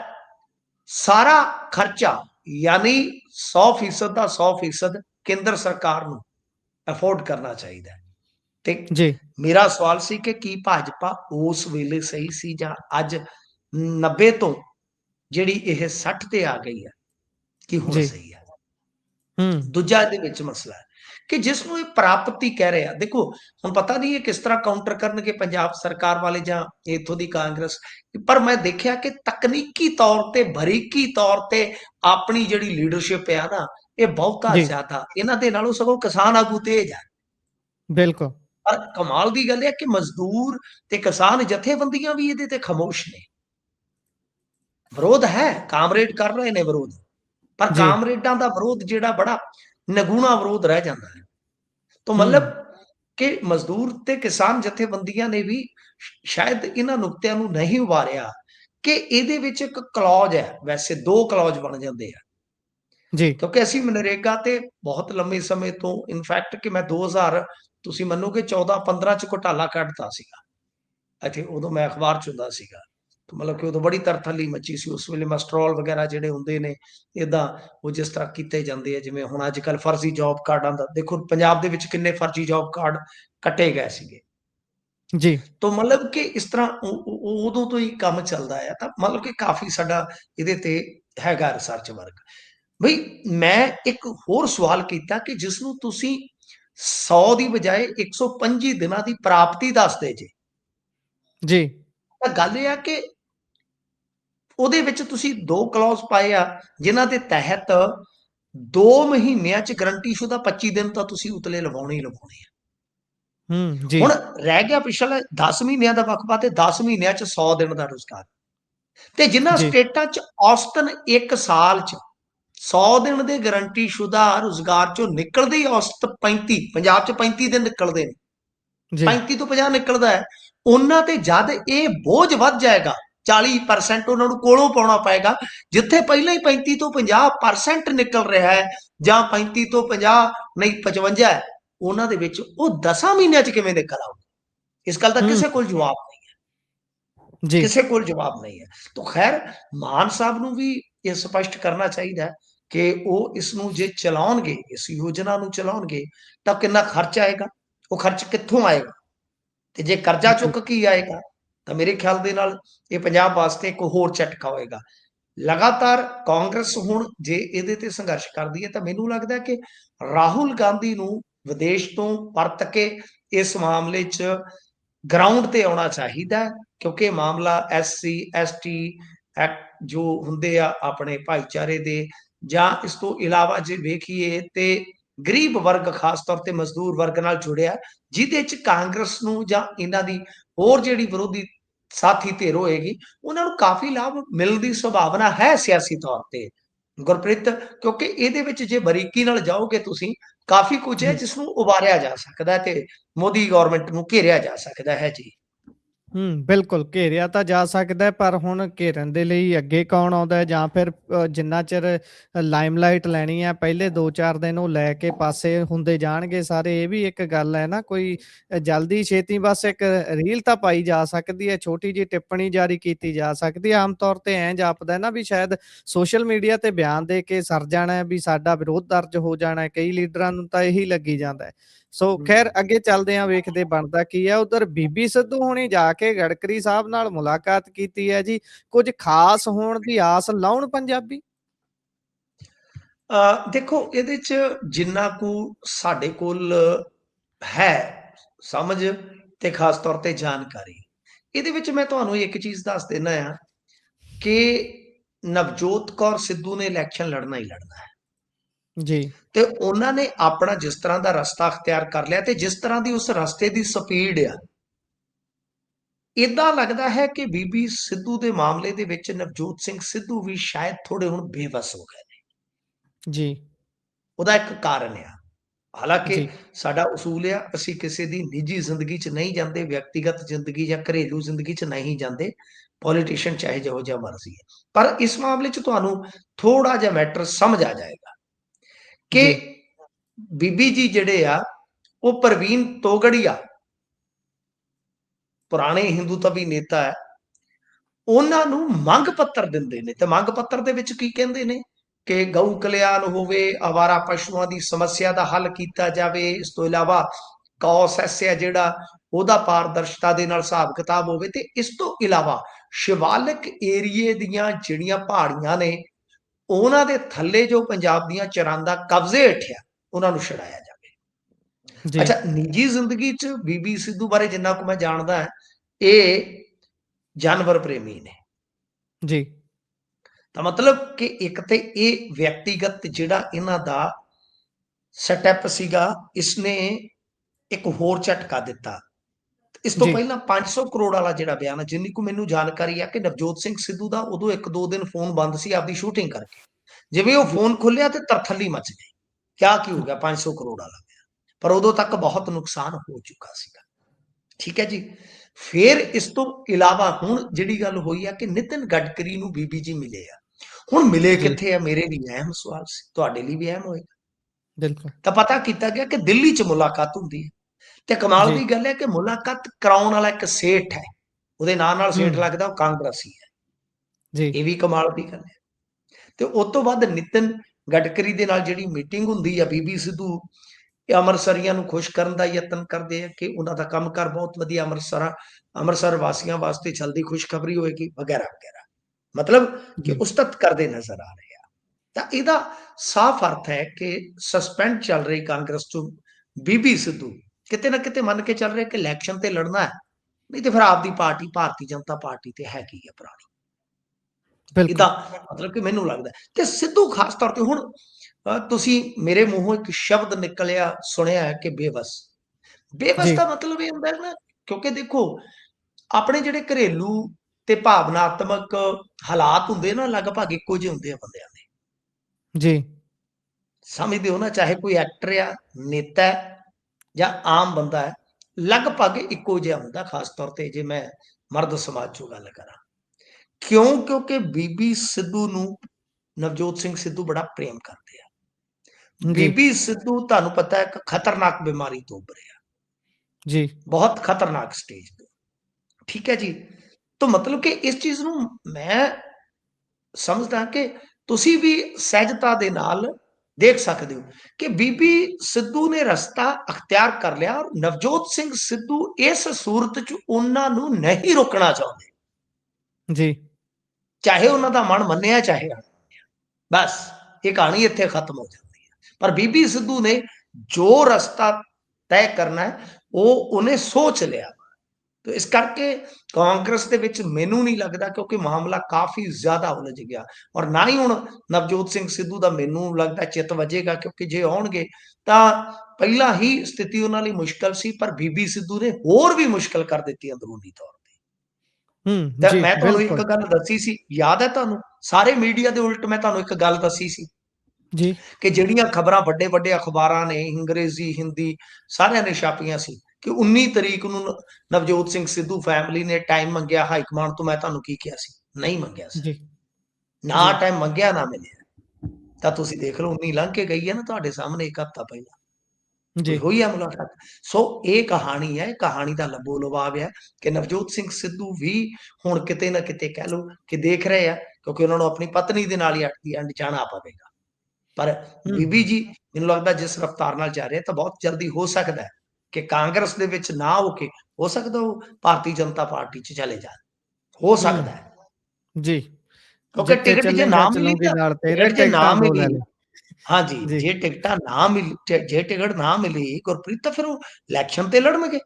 Speaker 2: ਸਾਰਾ ਖਰਚਾ ਯਾਨੀ 100% ਦਾ 100% ਕੇਂਦਰ ਸਰਕਾਰ ਨੂੰ ਅਫੋਰਡ ਕਰਨਾ ਚਾਹੀਦਾ ਹੈ। ਤੇ
Speaker 1: ਜੀ।
Speaker 2: ਮੇਰਾ ਸਵਾਲ ਸੀ ਕਿ ਕੀ ਭਾਜਪਾ ਉਸ ਵੇਲੇ ਸਹੀ ਸੀ ਜਾਂ ਅੱਜ 90 ਤੋਂ ਜਿਹੜੀ ਇਹ 60 ਤੇ ਆ ਗਈ ਹੈ ਕਿ ਹੁਣ। ਸਹੀ ਹੈ?
Speaker 1: ਹੂੰ।
Speaker 2: ਦੂਜਾ ਇਹਦੇ ਵਿੱਚ ਮਸਲਾ ਹੈ। ਕਿ ਜਿਸ ਨੂੰ ਇਹ ਪ੍ਰਾਪਤੀ ਕਹਿ ਰਹੇ ਆ। ਦੇਖੋ ਹੁਣ ਪਤਾ ਨਹੀਂ ਇਹ ਕਿਸ ਤਰ੍ਹਾਂ ਕਾਊਂਟਰ ਕਰਨਗੇ ਪੰਜਾਬ ਸਰਕਾਰ ਵਾਲੇ ਜਾਂ ਇੱਥੋਂ ਦੀ ਕਾਂਗਰਸ। ਪਰ ਮੈਂ ਦੇਖਿਆ ਕਿ ਤਕਨੀਕੀ ਤੌਰ ਤੇ ਬਰੀਕੀ ਤੌਰ ਤੇ ਆਪਣੀ ਜਿਹੜੀ ਲੀਡਰਸ਼ਿਪ ਆ ਨਾ ਇਹ ਬਹੁਤਾ। ਜ਼ਿਆਦਾ। ਇਹਨਾਂ ਦੇ ਨਾਲੋਂ ਸਗੋਂ ਕਿਸਾਨ ਆਗੂ ਤੇਜ ਆ।
Speaker 1: ਬਿਲਕੁਲ।
Speaker 2: ਪਰ ਕਮਾਲ ਦੀ ਗੱਲ ਹੈ ਕਿ ਮਜ਼ਦੂਰ ਤੇ ਕਿਸਾਨ ਜਥੇਬੰਦੀਆਂ ਵੀ ਇਹਦੇ ਤੇ ਖਾਮੋਸ਼ ਨੇ। ਵਿਰੋਧ ਹੈ ਕਾਮਰੇਡ ਕਰ ਰਹੇ ਨੇ ਵਿਰੋਧ। ਪਰ। ਕਾਮਰੇਡਾਂ ਦਾ ਵਿਰੋਧ ਜਿਹੜਾ ਬੜਾ ਨਗੂਣਾ ਵਿਰੋਧ ਰਹਿ ਜਾਂਦਾ ਹੈ। ਤਾਂ ਮਤਲਬ ਕਿ ਮਜ਼ਦੂਰ ਤੇ ਕਿਸਾਨ ਜਥੇਬੰਦੀਆਂ ਨੇ ਵੀ ਸ਼ਾਇਦ ਇਹਨਾਂ ਨੁਕਤਿਆਂ ਨੂੰ ਨਹੀਂ ਉਭਾਰਿਆ ਕਿ ਇਹਦੇ ਵਿੱਚ ਇੱਕ ਕਲੌਜ ਹੈ। ਵੈਸੇ ਦੋ ਕਲੌਜ ਬਣ ਜਾਂਦੇ ਆ।
Speaker 1: ਜੀ।
Speaker 2: ਕਿਉਂਕਿ ਅਸੀਂ ਮਨਰੇਗਾ ਤੇ ਬਹੁਤ ਲੰਮੇ ਸਮੇਂ ਤੋਂ ਇਨਫੈਕਟ ਕਿ ਮੈਂ 2000 ਤੁਸੀਂ ਮੰਨੋਗੇ 14 15 ਚ ਘੁਟਾਲਾ ਕੱਢਤਾ ਸੀਗਾ। ਇੱਥੇ ਉਦੋਂ ਮੈਂ ਅਖਬਾਰ ਚ ਹੁੰਦਾ ਸੀਗਾ। ਮਤਲਬ ਕਿ ਉਦੋਂ ਬੜੀ ਤਰਥੱਲੀ ਮੱਚੀ ਸੀ ਉਸ ਵੇਲੇ ਮਸਟਰੋਲ ਵਗੈਰਾ ਜਿਹੜੇ ਹੁੰਦੇ ਨੇ ਇਦਾਂ ਉਹ ਜਿਸ ਤਰ੍ਹਾਂ ਕੀਤੇ ਜਾਂਦੇ ਆ ਜਿਵੇਂ ਹੁਣ ਅੱਜ ਕੱਲ ਫਰਜ਼ੀ ਜੌਬ ਕਾਰਡਾਂ ਦਾ ਦੇਖੋ ਪੰਜਾਬ ਦੇ ਵਿੱਚ ਕਿੰਨੇ ਫਰਜ਼ੀ ਜੌਬ ਕਾਰਡ ਕੱਟੇ ਗਏ ਸੀਗੇ।
Speaker 1: ਜੀ।
Speaker 2: ਤਾਂ ਮਤਲਬ ਕਿ ਇਸ ਤਰ੍ਹਾਂ ਉਦੋਂ ਤੋਂ ਹੀ ਕੰਮ ਚੱਲਦਾ ਆ ਤਾਂ ਮਤਲਬ ਕਿ ਕਾਫੀ ਸਾਡਾ ਇਹਦੇ ਤੇ ਹੈਗਾ ਰਿਸਰਚ ਵਰਕ ਬਈ ਮੈਂ ਇੱਕ ਹੋਰ ਸਵਾਲ ਕੀਤਾ ਕਿ ਜਿਸ ਨੂੰ ਤੁਸੀਂ 100 ਦੀ ਬਜਾਏ 125 ਦਿਨਾਂ ਦੀ ਪ੍ਰਾਪਤੀ ਦੱਸਦੇ ਜੇ।
Speaker 1: ਜੀ।
Speaker 2: ਤਾਂ ਗੱਲ ਇਹ ਆ ਕਿ ਉਹਦੇ ਵਿੱਚ ਤੁਸੀਂ ਦੋ ਕਲੌਜ਼ ਪਾਏ ਆ ਜਿਨ੍ਹਾਂ ਦੇ ਤਹਿਤ 2 ਮਹੀਨਿਆਂ ਚ ਗਰੰਟੀ ਸ਼ੁਦਾ 25 ਦਿਨ ਤਾਂ ਤੁਸੀਂ ਉਤਲੇ ਲਵਾਉਣੇ ਹੀ ਲਵਾਉਣੇ ਆ।
Speaker 1: ਹੂੰ ਜੀ।
Speaker 2: ਹੁਣ ਰਹਿ ਗਿਆ ਪਿਛਲਾ 10 ਮਹੀਨਿਆਂ ਦਾ ਵਕਫਾ ਤੇ 10 ਮਹੀਨਿਆਂ ਚ 100 ਦਿਨ ਦਾ ਰੁਜ਼ਗਾਰ। ਤੇ ਜਿਨ੍ਹਾਂ। ਸਟੇਟਾਂ ਚ ਔਸਤਨ 1 ਸਾਲ ਚ 100 ਦਿਨ ਦੇ ਗਰੰਟੀ ਸ਼ੁਦਾ ਰੁਜ਼ਗਾਰ ਚੋਂ ਨਿਕਲਦੇ ਹੀ ਔਸਤ 35 ਪੰਜਾਬ ਚ 35 ਦਿਨ ਨਿਕਲਦੇ ਨੇ।
Speaker 1: ਜੀ।
Speaker 2: 35 ਤੋਂ 50 ਨਿਕਲਦਾ ਹੈ। ਉਹਨਾਂ ਤੇ ਜਦ ਇਹ ਬੋਝ ਵੱਧ ਜਾਏਗਾ 40% ਉਹਨਾਂ ਨੂੰ ਕੋਲੋਂ ਪਾਉਣਾ ਪਏਗਾ। ਜਿੱਥੇ ਪਹਿਲਾਂ ਹੀ 35 ਤੋਂ 50% ਨਿਕਲ ਰਿਹਾ ਹੈ ਜਾਂ 35 ਤੋਂ 50 ਨਹੀਂ 55 ਹੈ ਉਹਨਾਂ ਦੇ ਵਿੱਚ ਉਹ 10 ਮਹੀਨਿਆਂ ਚ ਕਿਵੇਂ ਨਿਕਲ ਆਉ ਇਸ ਗੱਲ ਦਾ
Speaker 1: ਹੂੰ।
Speaker 2: ਕਿਸੇ ਕੋਲ ਜਵਾਬ ਨਹੀਂ
Speaker 1: ਜੀ।
Speaker 2: ਕਿਸੇ ਕੋਲ ਜਵਾਬ ਨਹੀਂ ਹੈ। ਤਾਂ ਖੈਰ ਮਾਨ ਸਾਹਿਬ ਨੂੰ ਵੀ ਇਹ ਸਪਸ਼ਟ ਕਰਨਾ ਚਾਹੀਦਾ ਹੈ ਕਿ ਉਹ ਇਸ ਨੂੰ ਜੇ ਚਲਾਉਣਗੇ ਇਸ ਯੋਜਨਾ ਨੂੰ ਚਲਾਉਣਗੇ ਤਾਂ ਕਿੰਨਾ ਖਰਚ ਆਏਗਾ? ਉਹ ਖਰਚ ਕਿੱਥੋਂ ਆਏਗਾ? ਤੇ ਜੇ ਕਰਜ਼ਾ ਚੁੱਕ ਕੇ ਹੀ ਆਏਗਾ ਤਾਂ ਮੇਰੇ ਖਿਆਲ ਦੇ ਨਾਲ ਇਹ ਪੰਜਾਬ ਵਾਸਤੇ ਇੱਕ ਹੋਰ ਝਟਕਾ ਹੋਏਗਾ। ਲਗਾਤਾਰ ਕਾਂਗਰਸ ਹੁਣ ਜੇ ਇਹਦੇ ਤੇ ਸੰਘਰਸ਼ ਕਰਦੀ ਹੈ ਤਾਂ ਮੈਨੂੰ ਲੱਗਦਾ ਕਿ ਰਾਹੁਲ ਗਾਂਧੀ ਨੂੰ ਵਿਦੇਸ਼ ਤੋਂ ਪਰਤ ਕੇ ਇਸ ਮਾਮਲੇ 'ਚ ਗਰਾਊਂਡ ਤੇ ਆਉਣਾ ਚਾਹੀਦਾ ਹੈ, ਕਿਉਂਕਿ ਇਹ ਮਾਮਲਾ ਐਸਸੀ ਐਸਟੀ ਐਕਟ ਜੋ ਹੁੰਦੇ ਆ ਆਪਣੇ ਭਾਈਚਾਰੇ ਦੇ ਜਾਂ ਇਸ ਤੋਂ ਇਲਾਵਾ ਜੇ ਵੇਖੀਏ ਤੇ ਗਰੀਬ ਵਰਗ ਖਾਸ ਤੌਰ ਤੇ ਮਜ਼ਦੂਰ ਵਰਗ ਨਾਲ ਜੁੜਿਆ, ਜਿਹਦੇ ਚ ਕਾਂਗਰਸ ਨੂੰ ਜਾਂ ਇਹਨਾਂ ਦੀ ਹੋਰ ਜਿਹੜੀ ਵਿਰੋਧੀ ਸਾਥੀ ਧਿਰ ਹੋਏਗੀ ਉਹਨਾਂ ਨੂੰ ਕਾਫੀ ਲਾਭ ਮਿਲਣ ਦੀ ਸੰਭਾਵਨਾ ਹੈ ਸਿਆਸੀ ਤੌਰ ਤੇ ਗੁਰਪ੍ਰੀਤ ਕਿਉਂਕਿ ਇਹਦੇ ਵਿੱਚ ਜੇ ਬਰੀਕੀ ਨਾਲ ਜਾਓਗੇ ਤੁਸੀਂ ਕਾਫੀ ਕੁਝ ਹੈ। ਜਿਸ ਨੂੰ ਉਭਾਰਿਆ ਜਾ ਸਕਦਾ ਤੇ ਮੋਦੀ ਗਵਰਨਮੈਂਟ ਨੂੰ ਘੇਰਿਆ ਜਾ ਸਕਦਾ ਹੈ ਜੀ
Speaker 1: ਹੂੰ, ਬਿਲਕੁਲ ਘੇਰਿਆ ਤਾਂ ਜਾ ਸਕਦਾ ਹੈ, ਪਰ ਹੁਣ ਘੇਰਨ ਦੇ ਲਈ ਅੱਗੇ ਕੌਣ ਆਉਂਦਾ ਹੈ? ਜਾਂ ਫਿਰ ਅ, ਜਿੰਨਾ ਚਿਰ ਲਾਈਮਲਾਈਟ ਲੈਣੀ ਹੈ ਪਹਿਲੇ 2-4 ਦਿਨ ਉਹ ਲੈ ਕੇ ਪਾਸੇ ਹੁੰਦੇ ਜਾਣਗੇ ਸਾਰੇ ਇਹ ਵੀ ਇੱਕ ਗੱਲ ਹੈ ਨਾ ਕੋਈ ਅ, ਜਲਦੀ ਛੇਤੀ ਬਸ ਇੱਕ ਰੀਲ ਤਾਂ ਪਾਈ ਜਾ ਸਕਦੀ ਹੈ ਛੋਟੀ ਜਿਹੀ ਟਿੱਪਣੀ ਜਾਰੀ ਕੀਤੀ ਜਾ ਸਕਦੀ ਹੈ ਆਮ ਤੌਰ ਤੇ ਐਂ ਜਾਪਦਾ ਹੈ ਨਾ ਵੀ ਸ਼ਾਇਦ ਸੋਸ਼ਲ ਮੀਡੀਆ ਤੇ ਬਿਆਨ ਦੇ ਕੇ ਸਰ ਜਾਣਾ ਹੈ ਵੀ ਸਾਡਾ ਵਿਰੋਧ ਦਰਜ ਹੋ ਜਾਣਾ ਹੈ ਕਈ ਲੀਡਰਾਂ ਨੂੰ ਤਾਂ ਇਹੀ ਲੱਗੀ ਜਾਂਦਾ ਹੈ। ਸੋ। ਖੈਰ ਅੱਗੇ ਚੱਲਦੇ ਆਂ ਵੇਖਦੇ ਬਣਦਾ ਕੀ ਹੈ ਉਧਰ ਬੀਬੀ ਸਿੱਧੂ ਹੁਣੀ ਜਾ ਕੇ ਗੜਕਰੀ ਸਾਹਿਬ ਨਾਲ ਮੁਲਾਕਾਤ ਕੀਤੀ ਹੈ ਜੀ। ਕੁਝ ਖਾਸ ਹੋਣ ਦੀ ਆਸ ਲਾਉਣ ਪੰਜਾਬੀ?
Speaker 2: ਅ, ਦੇਖੋ ਇਹਦੇ ਚ ਜਿੰਨਾ ਕੁ ਸਾਡੇ ਕੋਲ ਹੈ ਸਮਝ ਤੇ ਖਾਸ ਤੌਰ ਤੇ ਜਾਣਕਾਰੀ ਇਹਦੇ ਵਿੱਚ ਮੈਂ ਤੁਹਾਨੂੰ ਇੱਕ ਚੀਜ਼ ਦੱਸ ਦੇਣਾ ਆ ਕਿ ਨਵਜੋਤ ਕੌਰ ਸਿੱਧੂ ਨੇ ਇਲੈਕਸ਼ਨ ਲੜਨਾ ਹੀ ਲੜਨਾ ਹੈ।
Speaker 1: ਜੀ।
Speaker 2: ਤੇ ਉਹਨਾਂ ਨੇ ਆਪਣਾ ਜਿਸ ਤਰ੍ਹਾਂ ਦਾ ਰਸਤਾ ਅਖਤਿਆਰ ਕਰ ਲਿਆ ਤੇ ਜਿਸ ਤਰ੍ਹਾਂ ਦੀ ਉਸ ਰਸਤੇ ਦੀ ਸਪੀਡ ਆ ਇਦਾਂ ਲੱਗਦਾ ਹੈ ਕਿ ਬੀਬੀ ਸਿੱਧੂ ਦੇ ਮਾਮਲੇ ਦੇ ਵਿੱਚ ਨਵਜੋਤ ਸਿੰਘ ਸਿੱਧੂ ਵੀ ਸ਼ਾਇਦ ਥੋੜੇ ਹੁਣ ਬੇਵਸ ਹੋ ਗਏ ਨੇ।
Speaker 1: ਜੀ।
Speaker 2: ਉਹਦਾ ਇੱਕ ਕਾਰਨ ਆ। ਹਾਲਾਂਕਿ ਸਾਡਾ ਉਸੂਲ ਆ ਅਸੀਂ ਕਿਸੇ ਦੀ ਨਿੱਜੀ ਜ਼ਿੰਦਗੀ 'ਚ ਨਹੀਂ ਜਾਂਦੇ ਵਿਅਕਤੀਗਤ ਜ਼ਿੰਦਗੀ ਜਾਂ ਘਰੇਲੂ ਜ਼ਿੰਦਗੀ 'ਚ ਨਹੀਂ ਜਾਂਦੇ ਪੋਲੀਟੀਸ਼ੀਅਨ ਚਾਹੇ ਜਿਹੋ ਜਿਹਾ ਮਰਜ਼ੀ ਹੈ। ਪਰ ਇਸ ਮਾਮਲੇ 'ਚ ਤੁਹਾਨੂੰ ਥੋੜਾ ਜਿਹਾ ਮੈਟਰ ਸਮਝ ਆ ਜਾਏਗਾ। ਕਿ ਬੀਬੀ ਜੀ ਜਿਹੜੇ ਆ ਉਹ ਪ੍ਰਵੀਨ ਤੋਗੜੀਆ ਪੁਰਾਣੇ ਹਿੰਦੂਤਵੀ ਨੇਤਾ ਹੈ। ਉਹਨਾਂ ਨੂੰ ਮੰਗ ਪੱਤਰ ਦਿੰਦੇ ਨੇ। ਤੇ ਮੰਗ ਪੱਤਰ ਦੇ ਵਿੱਚ ਕੀ ਕਹਿੰਦੇ ਨੇ? ਕਿ ਗਊ ਕਲਿਆਣ ਹੋਵੇ ਆਵਾਰਾ ਪਸ਼ੂਆਂ ਦੀ ਸਮੱਸਿਆ ਦਾ ਹੱਲ ਕੀਤਾ ਜਾਵੇ। ਇਸ ਤੋਂ ਇਲਾਵਾ ਕੌਸ ਹੈ ਜਿਹੜਾ ਉਹਦਾ ਪਾਰਦਰਸ਼ਤਾ ਦੇ ਨਾਲ ਹਿਸਾਬ ਕਿਤਾਬ ਹੋਵੇ। ਤੇ ਇਸ ਤੋਂ ਇਲਾਵਾ ਸ਼ਿਵਾਲਿਕ ਏਰੀਏ ਦੀਆਂ ਜਿਹੜੀਆਂ ਪਹਾੜੀਆਂ ਨੇ ਉਹਨਾਂ ਦੇ ਥੱਲੇ ਜੋ ਪੰਜਾਬ ਦੀਆਂ ਚਰਾਂਦਾ ਕਬਜ਼ੇ ਹੇਠਿਆ ਉਹਨਾਂ ਨੂੰ ਛਡਾਇਆ ਜਾਵੇ।
Speaker 1: ਜੀ।
Speaker 2: ਅੱਛਾ ਨਿੱਜੀ ਜ਼ਿੰਦਗੀ 'ਚ ਬੀਬੀ ਸਿੱਧੂ ਬਾਰੇ ਜਿੰਨਾ ਕੁ ਮੈਂ ਜਾਣਦਾ ਇਹ ਜਾਨਵਰ ਪ੍ਰੇਮੀ ਨੇ।
Speaker 1: ਜੀ।
Speaker 2: ਤਾਂ ਮਤਲਬ ਕਿ ਇੱਕ ਤੇ ਇਹ ਵਿਅਕਤੀਗਤ ਜਿਹੜਾ ਇਹਨਾਂ ਦਾ ਸਟੈਪ ਸੀਗਾ ਇਸਨੇ ਇੱਕ ਹੋਰ ਝਟਕਾ ਦਿੱਤਾ। ਇਸ ਤੋਂ ਪਹਿਲਾਂ 500 ਕਰੋੜ ਵਾਲਾ ਜਿਹੜਾ ਬਿਆਨ ਹੈ ਜਿੰਨੀ ਕੁ ਮੈਨੂੰ ਜਾਣਕਾਰੀ ਹੈ ਕਿ ਨਵਜੋਤ ਸਿੰਘ ਸਿੱਧੂ ਦਾ ਉਦੋਂ ਇੱਕ ਦੋ ਦਿਨ ਫੋਨ ਬੰਦ ਸੀ ਆਪਦੀ ਸ਼ੂਟਿੰਗ ਕਰਕੇ। ਜਿਵੇਂ ਉਹ ਫੋਨ ਖੁੱਲਿਆ ਤੇ ਤਰਥੱਲੀ ਮਚ ਗਈ। ਕਿਆ ਕੀ ਹੋ ਗਿਆ? 500 ਕਰੋੜ ਵਾਲਾ ਬਿਆਨ। ਪਰ ਉਦੋਂ ਤੱਕ ਬਹੁਤ ਨੁਕਸਾਨ ਹੋ ਚੁੱਕਾ ਸੀਗਾ। ਠੀਕ ਹੈ ਜੀ? ਫਿਰ ਇਸ ਤੋਂ ਇਲਾਵਾ ਹੁਣ ਜਿਹੜੀ ਗੱਲ ਹੋਈ ਆ ਕਿ ਨਿਤਿਨ ਗਡਕਰੀ ਨੂੰ ਬੀਬੀ ਜੀ ਮਿਲੇ ਆ। ਹੁਣ ਮਿਲੇ ਕਿੱਥੇ ਆ? ਮੇਰੇ ਲਈ ਅਹਿਮ ਸਵਾਲ ਸੀ। ਤੁਹਾਡੇ ਲਈ ਵੀ ਅਹਿਮ ਹੋਏਗਾ।
Speaker 1: ਬਿਲਕੁਲ।
Speaker 2: ਤਾਂ ਪਤਾ ਕੀਤਾ ਗਿਆ ਕਿ ਦਿੱਲੀ 'ਚ ਮੁਲਾਕਾਤ ਹੁੰਦੀ ਹੈ। ਤੇ ਕਮਾਲ ਦੀ ਗੱਲ ਹੈ ਕਿ ਮੁਲਾਕਾਤ ਕਰਾਉਣ ਵਾਲਾ ਇੱਕ ਸੇਠ ਹੈ। ਉਹਦੇ ਨਾਂ ਨਾਲ ਸੇਠ ਲੱਗਦਾ ਉਹ ਕਾਂਗਰਸੀ ਹੈ।
Speaker 1: ਜੀ।
Speaker 2: ਇਹ ਵੀ ਕਮਾਲ ਦੀ ਗੱਲ ਹੈ। ਤੇ ਉਸ ਤੋਂ ਬਾਅਦ ਨਿਤਿਨ ਗਡਕਰੀ ਦੇ ਨਾਲ ਜਿਹੜੀ ਮੀਟਿੰਗ ਹੁੰਦੀ ਆ ਬੀਬੀ ਸਿੱਧੂ ਇਹ ਅੰਮ੍ਰਿਤਸਰੀਆਂ ਨੂੰ ਖੁਸ਼ ਕਰਨ ਦਾ ਯਤਨ ਕਰਦੇ ਆ ਕਿ ਉਹਨਾਂ ਦਾ ਕੰਮਕਾਰ ਬਹੁਤ ਵਧੀਆ ਅੰਮ੍ਰਿਤਸਰ ਅੰਮ੍ਰਿਤਸਰ ਵਾਸੀਆਂ ਵਾਸਤੇ ਜਲਦੀ ਖੁਸ਼ਖਬਰੀ ਹੋਏਗੀ ਵਗੈਰਾ ਵਗੈਰਾ। ਮਤਲਬ ਕਿ ਉਸਤਤ ਕਰਦੇ ਨਜ਼ਰ ਆ ਰਹੇ ਆ। ਤਾਂ ਇਹਦਾ ਸਾਫ਼ ਅਰਥ ਹੈ ਕਿ ਸਸਪੈਂਡ ਚੱਲ ਰਹੀ ਕਾਂਗਰਸ ਤੋਂ ਬੀਬੀ ਸਿੱਧੂ ਕਿਤੇ ਨਾ ਕਿਤੇ ਮੰਨ ਕੇ ਚੱਲ ਰਿਹਾ ਕਿ ਇਲੈਕਸ਼ਨ ਤੇ ਲੜਨਾ ਹੈ। ਨਹੀਂ ਤੇ ਫਿਰ ਆਪਦੀ ਪਾਰਟੀ ਭਾਰਤੀ ਜਨਤਾ ਪਾਰਟੀ ਤੇ ਹੈਗੀ ਹੈ ਪੁਰਾਣੀ?
Speaker 1: ਬਿਲਕੁਲ।
Speaker 2: ਇਹਦਾ ਮਤਲਬ ਕਿ ਮੈਨੂੰ ਲੱਗਦਾ ਹੈ। ਤੇ ਸਿੱਧੂ ਖਾਸ ਤੌਰ ਤੇ ਹੁਣ ਤੁਸੀਂ ਮੇਰੇ ਮੂੰਹੋਂ ਇੱਕ ਸ਼ਬਦ ਨਿਕਲਿਆ ਸੁਣਿਆ ਹੈ ਕਿ ਬੇਵਸ। ਬੇਵਸ ਦਾ ਮਤਲਬ ਇਹ ਹੁੰਦਾ ਹੈ ਨਾ ਕਿਉਂਕਿ ਦੇਖੋ ਆਪਣੇ ਜਿਹੜੇ ਘਰੇਲੂ ਤੇ ਭਾਵਨਾਤਮਕ ਹਾਲਾਤ ਹੁੰਦੇ ਨਾ ਲਗਭਗ ਇੱਕੋ ਜਿਹੇ ਹੁੰਦੇ ਆ ਬੰਦਿਆਂ ਦੇ।
Speaker 1: ਜੀ।
Speaker 2: ਸਮਝਦੇ ਹੋ ਨਾ ਚਾਹੇ ਕੋਈ ਐਕਟਰ ਆ ਨੇਤਾ ਹੈ ਜਾਂ ਆਮ ਬੰਦਾ ਹੈ ਲਗਭਗ ਇੱਕੋ ਜਿਹਾ ਹੁੰਦਾ ਖਾਸ ਤੌਰ ਤੇ ਜੇ ਮੈਂ ਮਰਦ ਸਮਾਜ ਚੋਂ ਗੱਲ ਕਰਾਂ। ਕਿਉਂ? ਕਿਉਂਕਿ ਬੀਬੀ ਸਿੱਧੂ ਨੂੰ ਨਵਜੋਤ ਸਿੰਘ ਸਿੱਧੂ ਬੜਾ ਪ੍ਰੇਮ ਕਰਦੇ ਆ। ਬੀਬੀ ਸਿੱਧੂ ਤੁਹਾਨੂੰ ਪਤਾ ਹੈ ਇੱਕ ਖਤਰਨਾਕ ਬਿਮਾਰੀ ਤੋਂ ਉੱਭਰੇ ਆ।
Speaker 1: ਜੀ।
Speaker 2: ਬਹੁਤ ਖਤਰਨਾਕ ਸਟੇਜ ਤੇ। ਠੀਕ ਹੈ ਜੀ? ਤਾਂ ਮਤਲਬ ਕਿ ਇਸ ਚੀਜ਼ ਨੂੰ ਮੈਂ ਸਮਝਦਾ ਕਿ ਤੁਸੀਂ ਵੀ ਸਹਿਜਤਾ ਦੇ ਨਾਲ ਦੇਖ ਸਕਦੇ ਹੋ ਕਿ ਬੀਬੀ ਸਿੱਧੂ ਨੇ ਰਸਤਾ ਅਖਤਿਆਰ ਕਰ ਲਿਆ ਔਰ ਨਵਜੋਤ ਸਿੰਘ ਸਿੱਧੂ ਇਸ ਸੂਰਤ 'ਚ ਉਹਨਾਂ ਨੂੰ ਨਹੀਂ ਰੋਕਣਾ ਚਾਹੁੰਦੇ।
Speaker 1: ਜੀ।
Speaker 2: ਚਾਹੇ ਉਹਨਾਂ ਦਾ ਮਨ ਮੰਨਿਆ ਚਾਹੇ ਬਸ ਇਹ ਕਹਾਣੀ ਇੱਥੇ ਖਤਮ ਹੋ ਜਾਂਦੀ ਹੈ। ਪਰ ਬੀਬੀ ਸਿੱਧੂ ਨੇ ਜੋ ਰਸਤਾ ਤੈਅ ਕਰਨਾ ਹੈ ਉਹ ਉਹਨੇ ਸੋਚ ਲਿਆ। ਤੇ ਇਸ ਕਰਕੇ ਕਾਂਗਰਸ ਦੇ ਵਿੱਚ ਮੈਨੂੰ ਨਹੀਂ ਲੱਗਦਾ ਕਿਉਂਕਿ ਮਾਮਲਾ ਕਾਫੀ ਜ਼ਿਆਦਾ ਉਲਝ ਗਿਆ। ਔਰ ਨਾ ਹੀ ਹੁਣ ਨਵਜੋਤ ਸਿੰਘ ਸਿੱਧੂ ਦਾ ਮੈਨੂੰ ਲੱਗਦਾ ਚਿੱਤ ਵਜੇਗਾ ਕਿਉਂਕਿ ਜੇ ਆਉਣਗੇ ਤਾਂ ਪਹਿਲਾਂ ਹੀ ਸਥਿਤੀ ਉਹਨਾਂ ਲਈ ਮੁਸ਼ਕਲ ਸੀ ਪਰ ਬੀਬੀ ਸਿੱਧੂ ਨੇ ਹੋਰ ਵੀ ਮੁਸ਼ਕਲ ਕਰ ਦਿੱਤੀ ਅੰਦਰੂਨੀ ਤੌਰ ਤੇ।
Speaker 1: ਹੂੰ
Speaker 2: ਤੇ ਮੈਂ ਤੁਹਾਨੂੰ ਇੱਕ ਗੱਲ ਦੱਸੀ ਸੀ ਯਾਦ ਹੈ ਤੁਹਾਨੂੰ? ਸਾਰੇ ਮੀਡੀਆ ਦੇ ਉਲਟ ਮੈਂ ਤੁਹਾਨੂੰ ਇੱਕ ਗੱਲ ਦੱਸੀ ਸੀ।
Speaker 1: ਜੀ।
Speaker 2: ਕਿ ਜਿਹੜੀਆਂ ਖਬਰਾਂ ਵੱਡੇ ਵੱਡੇ ਅਖਬਾਰਾਂ ਨੇ ਅੰਗਰੇਜ਼ੀ ਹਿੰਦੀ ਸਾਰਿਆਂ ਨੇ ਛਾਪੀਆਂ ਸੀ। ਕਿ 19 ਤਰੀਕ ਨੂੰ ਨਵਜੋਤ ਸਿੰਘ ਸਿੱਧੂ ਫੈਮਿਲੀ ਨੇ ਟਾਈਮ ਮੰਗਿਆ ਹਾਈ ਕਮਾਂਡ ਤੋਂ ਮੈਂ ਤੁਹਾਨੂੰ ਕੀ ਕਿਹਾ ਸੀ? ਨਹੀਂ ਮੰਗਿਆ ਸੀ।
Speaker 1: ਜੀ।
Speaker 2: ਨਾ। ਟਾਈਮ ਮੰਗਿਆ ਨਾ ਮਿਲਿਆ। ਤਾਂ ਤੁਸੀਂ ਦੇਖ ਲਓ 19 ਲੰਘ ਕੇ ਗਈ ਹੈ ਨਾ ਤੁਹਾਡੇ ਸਾਹਮਣੇ ਇੱਕ ਹਫ਼ਤਾ ਪਹਿਲਾਂ।
Speaker 1: ਜੀ।
Speaker 2: ਹੋਈ ਹੈ ਮੁਲਾਕਾਤ? ਸੋ ਇਹ ਕਹਾਣੀ ਹੈ ਕਹਾਣੀ ਦਾ ਲੱਭੋ ਲਵਾਬ ਹੈ ਕਿ ਨਵਜੋਤ ਸਿੰਘ ਸਿੱਧੂ ਵੀ ਹੁਣ ਕਿਤੇ ਨਾ ਕਿਤੇ ਕਹਿ ਲਓ ਕਿ ਦੇਖ ਰਹੇ ਆ ਕਿਉਂਕਿ ਉਹਨਾਂ ਨੂੰ ਆਪਣੀ ਪਤਨੀ ਦੇ ਨਾਲ ਹੀ ਦੀ ਐਂਡ ਜਾਣਾ ਪਵੇਗਾ। ਪਰ ਬੀਬੀ ਜੀ ਮੈਨੂੰ ਲੱਗਦਾ ਜਿਸ ਰਫਤਾਰ ਨਾਲ ਜਾ ਰਹੇ ਤਾਂ ਬਹੁਤ ਜਲਦੀ ਹੋ ਸਕਦਾ ਹੈ। ਕਿ ਕਾਂਗਰਸ ਦੇ ਵਿੱਚ ਨਾ ਹੋ ਕੇ ਹੋ ਸਕਦਾ ਉਹ ਭਾਰਤੀ ਜਨਤਾ ਪਾਰਟੀ 'ਚ ਚਲੇ ਜਾਣ। ਹੋ ਸਕਦਾ ਹੈ।
Speaker 1: ਜੀ।
Speaker 2: ਕਿਉਂਕਿ ਟਿਕਟ ਜੇ ਨਾ ਮਿਲੀ ਤਾਂ
Speaker 1: ਨਾਲ
Speaker 2: ਟਿਕਟ ਜੇ ਨਾ ਮਿਲੀ। ਹਾਂਜੀ
Speaker 1: ਜੀ।
Speaker 2: ਜੇ ਟਿਕਟਾਂ ਨਾ ਮਿਲ ਜੇ ਜੇ ਟਿਕਟ ਨਾ ਮਿਲੀ ਗੁਰਪ੍ਰੀਤ ਤਾਂ ਫਿਰ ਉਹ ਇਲੈਕਸ਼ਨ ਤੇ ਲੜਨਗੇ।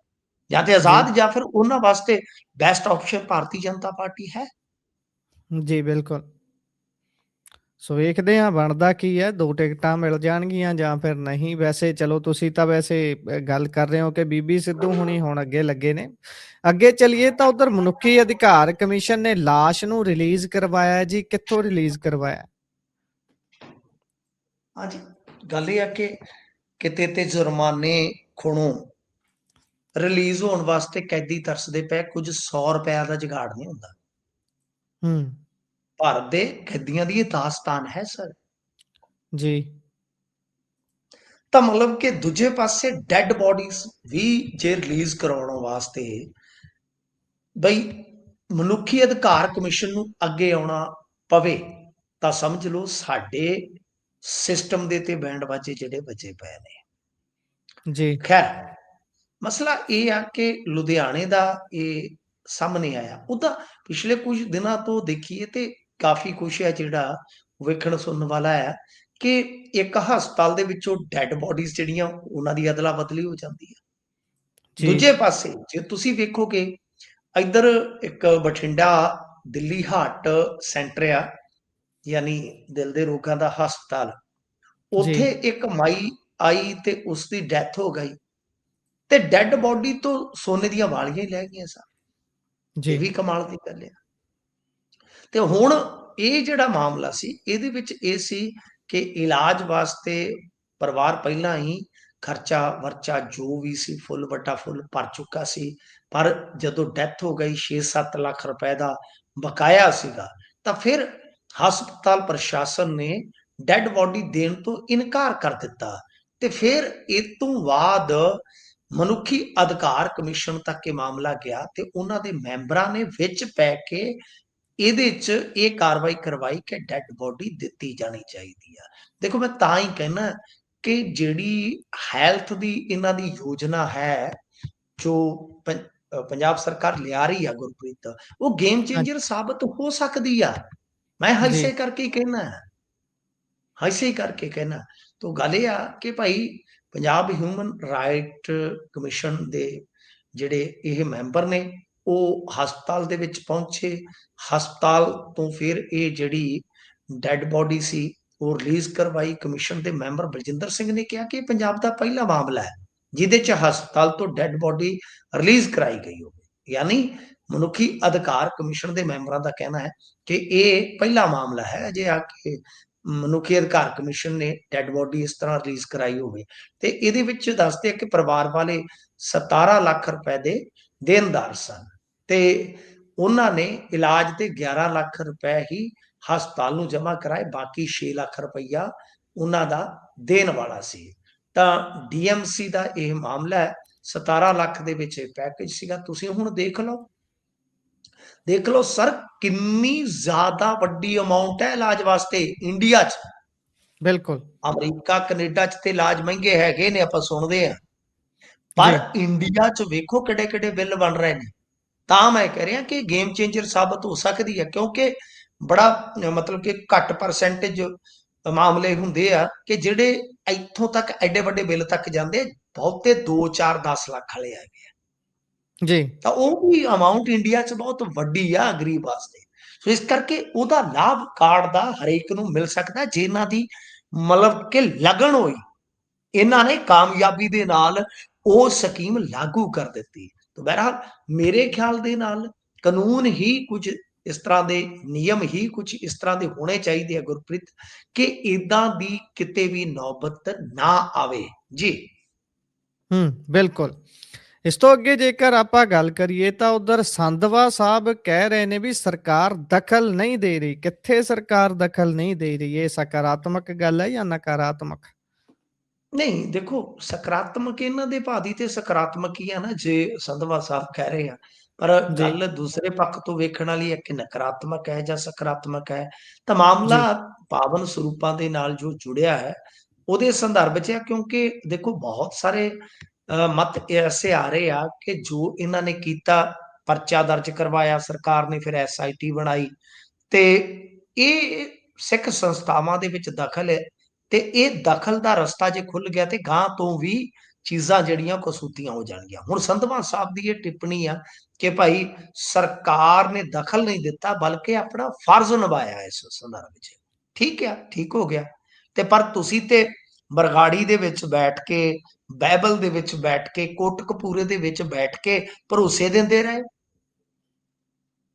Speaker 2: ਜਾਂ ਤੇ ਆਜ਼ਾਦ ਜਾਂ। ਫਿਰ ਉਹਨਾਂ ਵਾਸਤੇ best option Bharatiya Janata Party ਹੈ।
Speaker 1: ਜੀ ਬਿਲਕੁਲ। ਸੋ ਵੇਖਦੇ ਹਾਂ ਬਣਦਾ ਕੀ ਹੈ ਦੋ ਟਿਕਟਾਂ ਮਿਲ ਜਾਣਗੀਆਂ ਜਾਂ ਫਿਰ ਨਹੀਂ। ਵੈਸੇ ਚਲੋ ਤੁਸੀਂ ਤਾਂ ਵੈਸੇ ਗੱਲ ਕਰ ਰਹੇ ਹੋ ਕਿ ਬੀਬੀ ਸਿੱਧੂ ਹੁਣੀ ਹੁਣ ਅੱਗੇ ਲੱਗੇ ਨੇ। ਅੱਗੇ ਚਲਿਏ ਤਾਂ ਉਧਰ ਮਨੁੱਖੀ ਅਧਿਕਾਰ ਕਮਿਸ਼ਨ ਨੇ ਲਾਸ਼ ਨੂੰ ਰਿਲੀਜ਼ ਕਰਵਾਇਆ ਜੀ। ਕਿੱਥੋਂ ਰਿਲੀਜ਼ ਕਰਵਾਇਆ?
Speaker 2: ਹਾਂਜੀ ਗੱਲ ਇਹ ਆ ਕਿ ਕਿਤੇ ਤੇ ਜੁਰਮਾਨੇ ਖੁਣੋ ਰਿਲੀਜ਼ ਹੋਣ ਵਾਸਤੇ ਕੈਦੀ ਤਰਸਦੇ ਪਏ ਕੁਝ 100 ਰੁਪਏ ਦਾ ਜੁਗਾੜ ਨਹੀਂ ਹੁੰਦਾ।
Speaker 1: ਹੂੰ।
Speaker 2: ਭਾਰਤ ਦੇ ਕੈਦੀਆਂ ਦੀ ਇਹ ਦਾਸਤਾਨ ਹੈ ਸਰ
Speaker 1: ਜੀ।
Speaker 2: ਤਾਂ ਮਤਲਬ ਕਿ ਦੂਜੇ ਪਾਸੇ ਡੈੱਡ ਬਾਡੀਜ਼ ਵੀ ਜੇ ਰਿਲੀਜ਼ ਕਰਾਉਣ ਵਾਸਤੇ ਬਈ ਮਨੁੱਖੀ ਅਧਿਕਾਰ ਕਮਿਸ਼ਨ ਨੂੰ ਅੱਗੇ ਆਉਣਾ ਪਵੇ ਤਾਂ ਸਮਝ ਲਓ ਸਾਡੇ ਸਿਸਟਮ ਦੇ ਤੇ ਬੈਂਡ ਬਾਜੇ ਜਿਹੜੇ ਬਚੇ ਪਏ ਨੇ।
Speaker 1: ਜੀ।
Speaker 2: ਖੈਰ ਮਸਲਾ ਇਹ ਆ ਕਿ ਲੁਧਿਆਣੇ ਦਾ ਇਹ ਸਾਹਮਣੇ ਆਇਆ। ਉਹਦਾ ਪਿਛਲੇ ਕੁਝ ਦਿਨਾਂ ਤੋਂ ਦੇਖੀਏ ਤੇ ਕਾਫੀ ਕੁਝ ਹੈ ਜਿਹੜਾ ਵੇਖਣ ਸੁਣਨ ਵਾਲਾ ਹੈ ਕਿ ਇੱਕ ਹਸਪਤਾਲ ਦੇ ਵਿੱਚੋਂ ਡੈੱਡ ਬਾਡੀਜ਼ ਜਿਹੜੀਆਂ ਉਹਨਾਂ ਦੀ ਅਦਲਾ ਬਦਲੀ ਹੋ ਜਾਂਦੀ ਹੈ। ਦੂਜੇ ਪਾਸੇ ਜੇ ਤੁਸੀਂ ਵੇਖੋਗੇ ਇੱਧਰ ਇੱਕ ਬਠਿੰਡਾ ਦਿੱਲੀ ਹਾਰਟ ਸੈਂਟਰ ਆ ਯਾਨੀ ਦਿਲ ਦੇ ਰੋਗਾਂ ਦਾ ਹਸਪਤਾਲ। ਉੱਥੇ ਇੱਕ ਮਾਈ ਆਈ ਤੇ ਉਸ ਦੀ ਡੈਥ ਹੋ ਗਈ ਤੇ ਡੈੱਡ ਬਾਡੀ ਤੋਂ ਸੋਨੇ ਦੀਆਂ ਵਾਲੀਆਂ ਹੀ ਲੈ ਗਈਆਂ ਸਨ।
Speaker 1: ਜੀ।
Speaker 2: ਵੀ ਕਮਾਲ ਦੀ ਗੱਲ ਹੈ ਤੇ ਹੁਣ ਇਹ ਜਿਹੜਾ ਮਾਮਲਾ ਸੀ, ਇਹਦੇ ਵਿੱਚ ਇਹ ਸੀ ਕਿ ਇਲਾਜ ਵਾਸਤੇ ਪਰਿਵਾਰ ਪਹਿਲਾਂ ਹੀ ਖਰਚਾ ਵਰਚਾ ਜੋ ਵੀ ਸੀ, ਫੁੱਲ ਵੱਡਾ ਫੁੱਲ ਭਰ ਚੁੱਕਾ ਸੀ, ਪਰ ਜਦੋਂ ਡੈਥ ਹੋ ਗਈ 6-7 ਲੱਖ ਰੁਪਏ ਦਾ ਬਕਾਇਆ ਸੀਗਾ, ਤਾਂ ਫਿਰ ਹਸਪਤਾਲ ਪ੍ਰਸ਼ਾਸਨ ਨੇ ਡੈੱਡ ਬਾਡੀ ਦੇਣ ਤੋਂ ਇਨਕਾਰ ਕਰ ਦਿੱਤਾ ਤੇ ਫਿਰ ਇਹ ਤੋਂ ਬਾਅਦ ਮਨੁੱਖੀ ਅਧਿਕਾਰ ਕਮਿਸ਼ਨ ਤੱਕ ਇਹ ਮਾਮਲਾ ਗਿਆ ਤੇ ਉਹਨਾਂ ਦੇ ਮੈਂਬਰਾਂ ਨੇ ਵਿੱਚ ਪੈ ਕੇ ਇਹਦੇ 'ਚ ਇਹ ਕਾਰਵਾਈ ਕਰਵਾਈ ਕਿ ਡੈੱਡ ਬੋਡੀ ਦਿੱਤੀ ਜਾਣੀ ਚਾਹੀਦੀ ਆ। ਦੇਖੋ ਮੈਂ ਤਾਂ ਹੀ ਕਹਿਣਾ ਕਿ ਜਿਹੜੀ ਹੈਲਥ ਦੀ ਇਹਨਾਂ ਦੀ ਯੋਜਨਾ ਹੈ ਜੋ ਪੰਜਾਬ ਸਰਕਾਰ ਲਿਆ ਰਹੀ ਆ ਗੁਰਪ੍ਰੀਤ ਉਹ ਗੇਮ ਚੇਂਜਰ ਸਾਬਤ ਹੋ ਸਕਦੀ ਆ। ਮੈਂ ਹਾਈਸੇ
Speaker 1: ਜੀ।
Speaker 2: ਕਰਕੇ ਕਹਿਣਾ ਹਾਈਸੇ ਹੀ ਕਰਕੇ ਕਹਿਣਾ ਤੋਂ ਗੱਲ ਇਹ ਆ ਕਿ ਭਾਈ ਪੰਜਾਬ ਹਿਊਮਨ ਰਾਈਟ ਕਮਿਸ਼ਨ ਦੇ ਜਿਹੜੇ ਇਹ ਮੈਂਬਰ ਨੇ ਉਹ ਹਸਪਤਾਲ ਦੇ ਵਿੱਚ ਪਹੁੰਚੇ। ਹਸਪਤਾਲ ਤੋਂ ਫਿਰ ਇਹ ਜਿਹੜੀ ਡੈੱਡ ਬੋਡੀ ਸੀ, ਉਹ ਰਿਲੀਜ਼ ਕਰਵਾਈ। ਕਮਿਸ਼ਨ ਦੇ ਮੈਂਬਰ ਬਲਜਿੰਦਰ ਸਿੰਘ ਨੇ ਕਿਹਾ ਕਿ ਇਹ ਪੰਜਾਬ ਦਾ ਪਹਿਲਾ ਮਾਮਲਾ ਹੈ, ਜਿਹਦੇ ਚ ਹਸਪਤਾਲ ਤੋਂ ਡੈੱਡ ਬੋਡੀ ਰਿਲੀਜ਼ ਕਰਾਈ ਗਈ ਹੋਵੇ। ਯਾਨੀ ਮਨੁੱਖੀ ਅਧਿਕਾਰ ਕਮਿਸ਼ਨ ਦੇ ਮੈਂਬਰਾਂ ਦਾ ਕਹਿਣਾ ਹੈ ਕਿ ਇਹ ਪਹਿਲਾ ਮਾਮਲਾ ਹੈ ਜੇ ਆ ਕੇ ਮਨੁੱਖੀ ਅਧਿਕਾਰ ਕਮਿਸ਼ਨ ਨੇ ਡੈੱਡ ਬੋਡੀ ਇਸ ਤਰ੍ਹਾਂ ਰਿਲੀਜ਼ ਕਰਾਈ ਹੋਵੇ। ਤੇ ਇਹਦੇ ਵਿੱਚ ਦੱਸਦੇ ਆ ਕਿ ਪਰਿਵਾਰ ਵਾਲੇ 17 ਲੱਖ ਰੁਪਏ ਦੇ ਦੇਣਦਾਰ ਸਨ। ਤੇ ਉਹਨਾਂ ਨੇ ਇਲਾਜ ਤੇ 11 ਲੱਖ ਰੁਪਏ ਹੀ ਹਸਪਤਾਲ ਨੂੰ ਜਮ੍ਹਾਂ ਕਰਾਏ ਬਾਕੀ 6 ਲੱਖ ਰੁਪਈਆ ਉਹਨਾਂ ਦਾ ਦੇਣ ਵਾਲਾ ਸੀ। ਤਾਂ ਡੀਐਮਸੀ ਦਾ ਇਹ ਮਾਮਲਾ ਹੈ 17 ਲੱਖ ਦੇ ਵਿੱਚ ਇਹ ਪੈਕੇਜ ਸੀਗਾ। ਤੁਸੀਂ ਹੁਣ ਦੇਖ ਲਓ। ਦੇਖ ਲਓ ਸਰ ਕਿੰਨੀ ਜ਼ਿਆਦਾ ਵੱਡੀ ਅਮਾਉਂਟ ਹੈ ਇਲਾਜ ਵਾਸਤੇ ਇੰਡੀਆ 'ਚ।
Speaker 1: ਬਿਲਕੁਲ।
Speaker 2: ਅਮਰੀਕਾ ਕੈਨੇਡਾ 'ਚ ਤੇ ਇਲਾਜ ਮਹਿੰਗੇ ਹੈਗੇ ਨੇ ਆਪਾਂ ਸੁਣਦੇ ਆ ਪਰ ਇੰਡੀਆ 'ਚ ਵੇਖੋ ਕਿਹੜੇ ਕਿਹੜੇ ਬਿੱਲ ਬਣ ਰਹੇ ਨੇ। ਤਾਂ ਮੈਂ ਕਹਿ ਰਿਹਾ ਕਿ ਗੇਮ ਚੇਂਜਰ ਸਾਬਤ ਹੋ ਸਕਦੀ ਹੈ ਕਿਉਂਕਿ ਬੜਾ ਮਤਲਬ ਕਿ ਘੱਟ ਪਰਸੈਂਟੇਜ ਮਾਮਲੇ ਹੁੰਦੇ ਆ ਕਿ ਜਿਹੜੇ ਇੱਥੋਂ ਤੱਕ ਐਡੇ ਵੱਡੇ ਬਿੱਲ ਤੱਕ ਜਾਂਦੇ ਬਹੁਤੇ 2 4 10 ਲੱਖ ਵਾਲੇ ਆ।
Speaker 1: ਜੀ।
Speaker 2: ਤਾਂ ਉਹ ਵੀ ਅਮਾਉਂਟ ਇੰਡੀਆ 'ਚ ਬਹੁਤ ਵੱਡੀ ਆ ਗਰੀਬ ਵਾਸਤੇ। ਸੋ ਇਸ ਕਰਕੇ ਉਹਦਾ ਲਾਭ ਕਾਰਡ ਦਾ ਹਰੇਕ ਨੂੰ ਮਿਲ ਸਕਦਾ ਜਿਨ੍ਹਾਂ ਦੀ ਮਤਲਬ ਕਿ ਲਗਨ ਹੋਈ ਇਹਨਾਂ ਨੇ ਕਾਮਯਾਬੀ ਦੇ ਨਾਲ ਉਹ ਸਕੀਮ ਲਾਗੂ ਕਰ ਦਿੱਤੀ। ਤਾਂ ਬਹਰਹਾਲ ਮੇਰੇ ਖਿਆਲ ਦੇ ਨਾਲ ਕਾਨੂੰਨ ਹੀ ਕੁਝ ਇਸ ਤਰ੍ਹਾਂ ਦੇ, ਨਿਯਮ ਹੀ ਕੁਝ ਇਸ ਤਰ੍ਹਾਂ ਦੇ ਹੋਣੇ ਚਾਹੀਦੇ ਆ ਗੁਰਪ੍ਰੀਤ ਕਿ ਇਦਾਂ ਦੀ ਕਿਤੇ ਵੀ ਨੌਬਤ ਨਾ ਆਵੇ। ਜੀ।
Speaker 1: ਹੂੰ, ਬਿਲਕੁਲ। ਇਸ ਤੋਂ ਅੱਗੇ ਜੇਕਰ ਆਪਾਂ ਗੱਲ ਕਰੀਏ ਤਾਂ ਉਧਰ ਸੰਧਵਾ ਸਾਹਿਬ ਕਹਿ ਰਹੇ ਨੇ ਵੀ ਸਰਕਾਰ ਦਖਲ ਨਹੀਂ ਦੇ ਰਹੀ। ਕਿੱਥੇ ਸਰਕਾਰ ਦਖਲ ਨਹੀਂ ਦੇ ਰਹੀ? ਇਹ ਸਕਾਰਾਤਮਕ ਗੱਲ ਹੈ ਜਾਂ ਨਕਾਰਾਤਮਕ?
Speaker 2: ਨਹੀਂ ਦੇਖੋ ਸਕਾਰਾਤਮਕ ਇਹਨਾਂ ਦੇ ਭਾਦੀ ਤੇ ਸਕਾਰਾਤਮਕ ਹੀ ਆ ਨਾ ਜੇ ਸੰਧਵਾ ਸਾਹਿਬ ਕਹਿ ਰਹੇ ਆ। ਪਰ ਗੱਲ ਦੂਸਰੇ ਪੱਖ ਤੋਂ ਵੇਖਣ ਵਾਲੀ ਹੈ ਕਿ ਨਕਾਰਾਤਮਕ ਹੈ ਜਾਂ ਸਕਾਰਾਤਮਕ ਹੈ ਤਾਂ ਮਾਮਲਾ ਪਾਵਨ ਸਰੂਪਾਂ ਦੇ ਨਾਲ ਜੋ ਜੁੜਿਆ ਹੈ ਉਹਦੇ ਸੰਦਰਭ 'ਚ ਹੈ ਕਿਉਂਕਿ ਦੇਖੋ ਬਹੁਤ ਸਾਰੇ ਮਤ ਐਸੇ ਆ ਰਹੇ ਆ ਕਿ ਜੋ ਇਹਨਾਂ ਨੇ ਕੀਤਾ ਪਰਚਾ ਦਰਜ ਕਰਵਾਇਆ ਸਰਕਾਰ ਨੇ ਫਿਰ ਐਸਆਈਟੀ ਬਣਾਈ ਤੇ ਇਹ ਸਿੱਖ ਸੰਸਥਾਵਾਂ ਦੇ ਵਿੱਚ ਦਖਲ ਤੇ ਇਹ ਦਖਲ ਦਾ ਰਸਤਾ ਜੇ ਖੁੱਲ ਗਿਆ ਤੇ ਗਾਂ ਤੋਂ ਵੀ ਚੀਜ਼ਾਂ ਜਿਹੜੀਆਂ ਕਸੂਤੀਆਂ ਹੋ ਜਾਣਗੀਆਂ। ਹੁਣ ਸੰਧਵਾ ਸਾਹਿਬ ਦੀ ਇਹ ਟਿੱਪਣੀ ਆ ਕਿ ਭਾਈ ਸਰਕਾਰ ਨੇ ਦਖਲ ਨਹੀਂ ਦਿੱਤਾ ਬਲਕਿ ਆਪਣਾ ਫਰਜ਼ ਨਿਭਾਇਆ ਇਸ ਸੰਦਰਭ ਵਿੱਚ। ਠੀਕ ਹੈ ਠੀਕ ਹੋ ਗਿਆ। ਤੇ ਪਰ ਤੁਸੀਂ ਤੇ ਬਰਗਾੜੀ ਦੇ ਵਿੱਚ ਬੈਠ ਕੇ ਬਾਈਬਲ ਦੇ ਵਿੱਚ ਬੈਠ ਕੇ ਕੋਟਕਪੂਰੇ ਦੇ ਵਿੱਚ ਬੈਠ ਕੇ ਭਰੋਸੇ ਦਿੰਦੇ ਰਹੇ?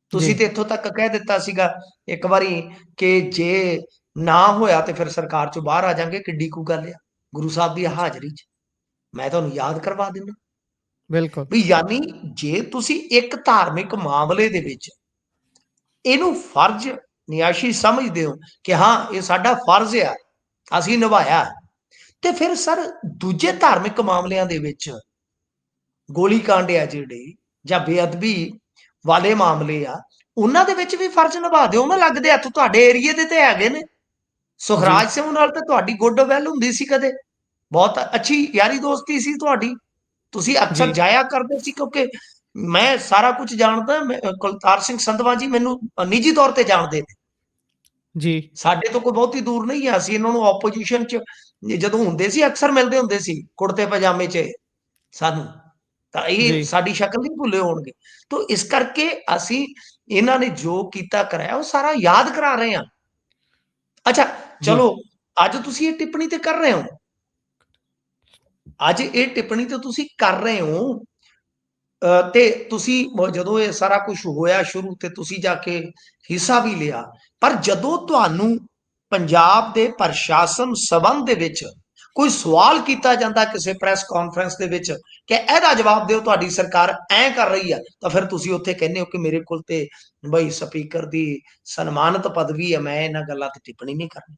Speaker 2: ਤੁਸੀਂ ਤੇ ਇੱਥੋਂ ਤੱਕ ਕਹਿ ਦਿੱਤਾ ਸੀਗਾ ਇੱਕ ਵਾਰੀ ਕਿ ਜੇ ਨਾ ਹੋਇਆ ਤੇ ਫਿਰ ਸਰਕਾਰ ਚੋਂ ਬਾਹਰ ਆ ਜਾਾਂਗੇ ਕਿੱਡੀ ਕੁ ਗੱਲ ਆ। ਗੁਰੂ ਸਾਹਿਬ ਦੀ ਹਾਜ਼ਰੀ 'ਚ। ਮੈਂ ਤੁਹਾਨੂੰ ਯਾਦ ਕਰਵਾ ਦਿੰਦਾ।
Speaker 1: ਬਿਲਕੁਲ।
Speaker 2: ਵੀ ਯਾਨੀ ਜੇ ਤੁਸੀਂ ਇੱਕ ਧਾਰਮਿਕ ਮਾਮਲੇ ਦੇ ਵਿੱਚ ਇਹਨੂੰ ਫਰਜ਼ ਨਿਆਸ਼ੀ ਸਮਝਦੇ ਹੋ ਕਿ ਹਾਂ ਇਹ ਸਾਡਾ ਫਰਜ਼ ਆ ਅਸੀਂ ਨਿਭਾਇਆ ਤੇ ਫਿਰ ਸਰ ਦੂਜੇ ਧਾਰਮਿਕ ਮਾਮਲਿਆਂ ਦੇ ਵਿੱਚ ਗੋਲੀ ਕਾਂਡ ਆ ਜਿਹੜੇ ਜਾਂ ਬੇਅਦਬੀ ਵਾਲੇ ਮਾਮਲੇ ਆ ਉਹਨਾਂ ਦੇ ਵਿੱਚ ਵੀ ਫਰਜ਼ ਨਿਭਾ ਦਿਓ। ਨਾ ਲੱਗਦੇ ਹੱਥ ਤੁਹਾਡੇ ਏਰੀਏ ਦੇ ਤੇ ਹੈਗੇ ਨੇ। ਸੁਖਰਾਜ ਸਿੰਘ ਨਾਲ ਤਾਂ ਤੁਹਾਡੀ ਗੁੱਡ ਵੈਲ ਹੁੰਦੀ ਸੀ ਕਦੇ? ਬਹੁਤ ਅੱਛੀ ਯਾਰੀ ਦੋਸਤੀ ਸੀ ਤੁਹਾਡੀ। ਤੁਸੀਂ ਅਕਸਰ ਜਾਇਆ ਕਰਦੇ ਸੀ ਕਿਉਂਕਿ ਮੈਂ ਸਾਰਾ ਕੁਝ ਜਾਣਦਾ ਕੁਲਤਾਰ ਸਿੰਘ ਸੰਧਵਾ ਜੀ ਮੈਨੂੰ ਨਿੱਜੀ ਤੌਰ ਤੇ ਜਾਣਦੇ ਨੇ।
Speaker 1: ਜੀ।
Speaker 2: ਸਾਡੇ ਤੋਂ ਕੋਈ ਬਹੁਤੀ ਦੂਰ ਨਹੀਂ ਆ। ਅਸੀਂ ਇਹਨਾਂ ਨੂੰ ਆਪੋਜੀਸ਼ਨ ਚ ਜਦੋਂ ਹੁੰਦੇ ਸੀ ਅਕਸਰ ਮਿਲਦੇ ਹੁੰਦੇ ਸੀ ਕੁੜਤੇ ਪਜਾਮੇ 'ਚ ਸਾਨੂੰ। ਤਾਂ ਇਹ ਸਾਡੀ ਸ਼ਕਲ ਨਹੀਂ ਭੁੱਲੇ ਹੋਣਗੇ। ਤੋਂ ਇਸ ਕਰਕੇ ਅਸੀਂ ਇਹਨਾਂ ਨੇ ਜੋ ਕੀਤਾ ਕਰਾਇਆ ਉਹ ਸਾਰਾ ਯਾਦ ਕਰਾ ਰਹੇ ਹਾਂ। ਅੱਛਾ ਚਲੋ ਅੱਜ ਤੁਸੀਂ ਇਹ ਟਿੱਪਣੀ ਤੇ ਕਰ ਰਹੇ ਹੋ। ਅੱਜ ਇਹ ਟਿੱਪਣੀ ਤੇ ਤੁਸੀਂ ਕਰ ਰਹੇ ਹੋ। ਅ, ਤੇ ਤੁਸੀਂ ਜਦੋਂ ਇਹ ਸਾਰਾ ਕੁਝ ਹੋਇਆ ਸ਼ੁਰੂ ਤੇ ਤੁਸੀਂ ਜਾ ਕੇ ਹਿੱਸਾ ਵੀ ਲਿਆ। ਪਰ ਜਦੋਂ ਤੁਹਾਨੂੰ ਪੰਜਾਬ ਦੇ ਪ੍ਰਸ਼ਾਸਨ ਸਬੰਧ ਦੇ ਵਿੱਚ ਕੋਈ ਸਵਾਲ ਕੀਤਾ ਜਾਂਦਾ ਕਿਸੇ ਪ੍ਰੈਸ ਕਾਨਫਰੰਸ ਦੇ ਵਿੱਚ ਕਿ ਇਹਦਾ ਜਵਾਬ ਦਿਓ ਤੁਹਾਡੀ ਸਰਕਾਰ ਐ ਕਰ ਰਹੀ ਆ ਤਾਂ ਫਿਰ ਤੁਸੀਂ ਉੱਥੇ ਕਹਿੰਦੇ ਹੋ ਕਿ ਮੇਰੇ ਕੋਲ ਤੇ ਬਈ ਸਪੀਕਰ ਦੀ ਸਨਮਾਨਿਤ ਪਦਵੀ ਹੈ ਮੈਂ ਇਹਨਾਂ ਗੱਲਾਂ ਤੇ ਟਿੱਪਣੀ ਨਹੀਂ ਕਰਨੀ।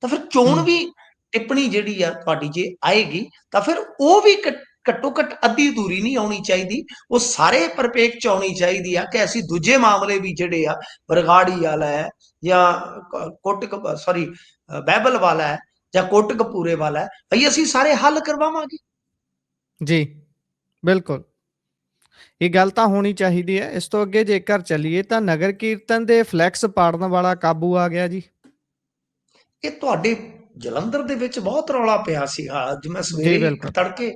Speaker 2: ਤਾਂ ਫਿਰ ਚੋਣ ਵੀ ਟਿੱਪਣੀ ਜਿਹੜੀ ਆ ਤੁਹਾਡੀ ਜੇ ਆਏਗੀ ਤਾਂ ਫਿਰ ਉਹ ਵੀ ਘੱਟ- ਘੱਟੋ ਅੱਧੀ ਦੂਰੀ ਨਹੀਂ ਆਉਣੀ ਚਾਹੀਦੀ। ਉਹ ਸਾਰੇ ਪਰਪੇਖ ਚ ਆਉਣੀ ਚਾਹੀਦੀ ਆ ਕਿ ਅਸੀਂ ਦੂਜੇ ਮਾਮਲੇ ਵੀ ਜਿਹੜੇ ਆ ਬਰਗਾੜੀ ਵਾਲਾ ਹੈ ਜਾਂ ਕੋਟਕ ਸੌਰੀ ਬਾਈਬਲ ਵਾਲਾ ਹੈ ਜਾਂ ਕੋਟਕਪੂਰੇ ਵਾਲਾ ਹੈ ਭਈ ਅਸੀਂ ਸਾਰੇ ਹੱਲ ਕਰਵਾਵਾਂਗੇ।
Speaker 1: ਜੀ ਬਿਲਕੁਲ। ਇਹ ਗੱਲ ਤਾਂ ਹੋਣੀ ਚਾਹੀਦੀ ਹੈ। ਇਸ ਤੋਂ ਅੱਗੇ ਜੇਕਰ ਚੱਲੀਏ ਤਾਂ ਨਗਰ ਕੀਰਤਨ ਦੇ ਫਲੈਕਸ ਪਾੜਨ ਵਾਲਾ ਕਾਬੂ ਆ ਗਿਆ ਜੀ।
Speaker 2: ਇਹ ਤੁਹਾਡੇ ਜਲੰਧਰ ਦੇ ਵਿੱਚ ਬਹੁਤ ਰੌਲਾ ਪਿਆ ਸੀਗਾ। ਅੱਜ ਮੈਂ ਸਵੇਰੇ ਤੜਕੇ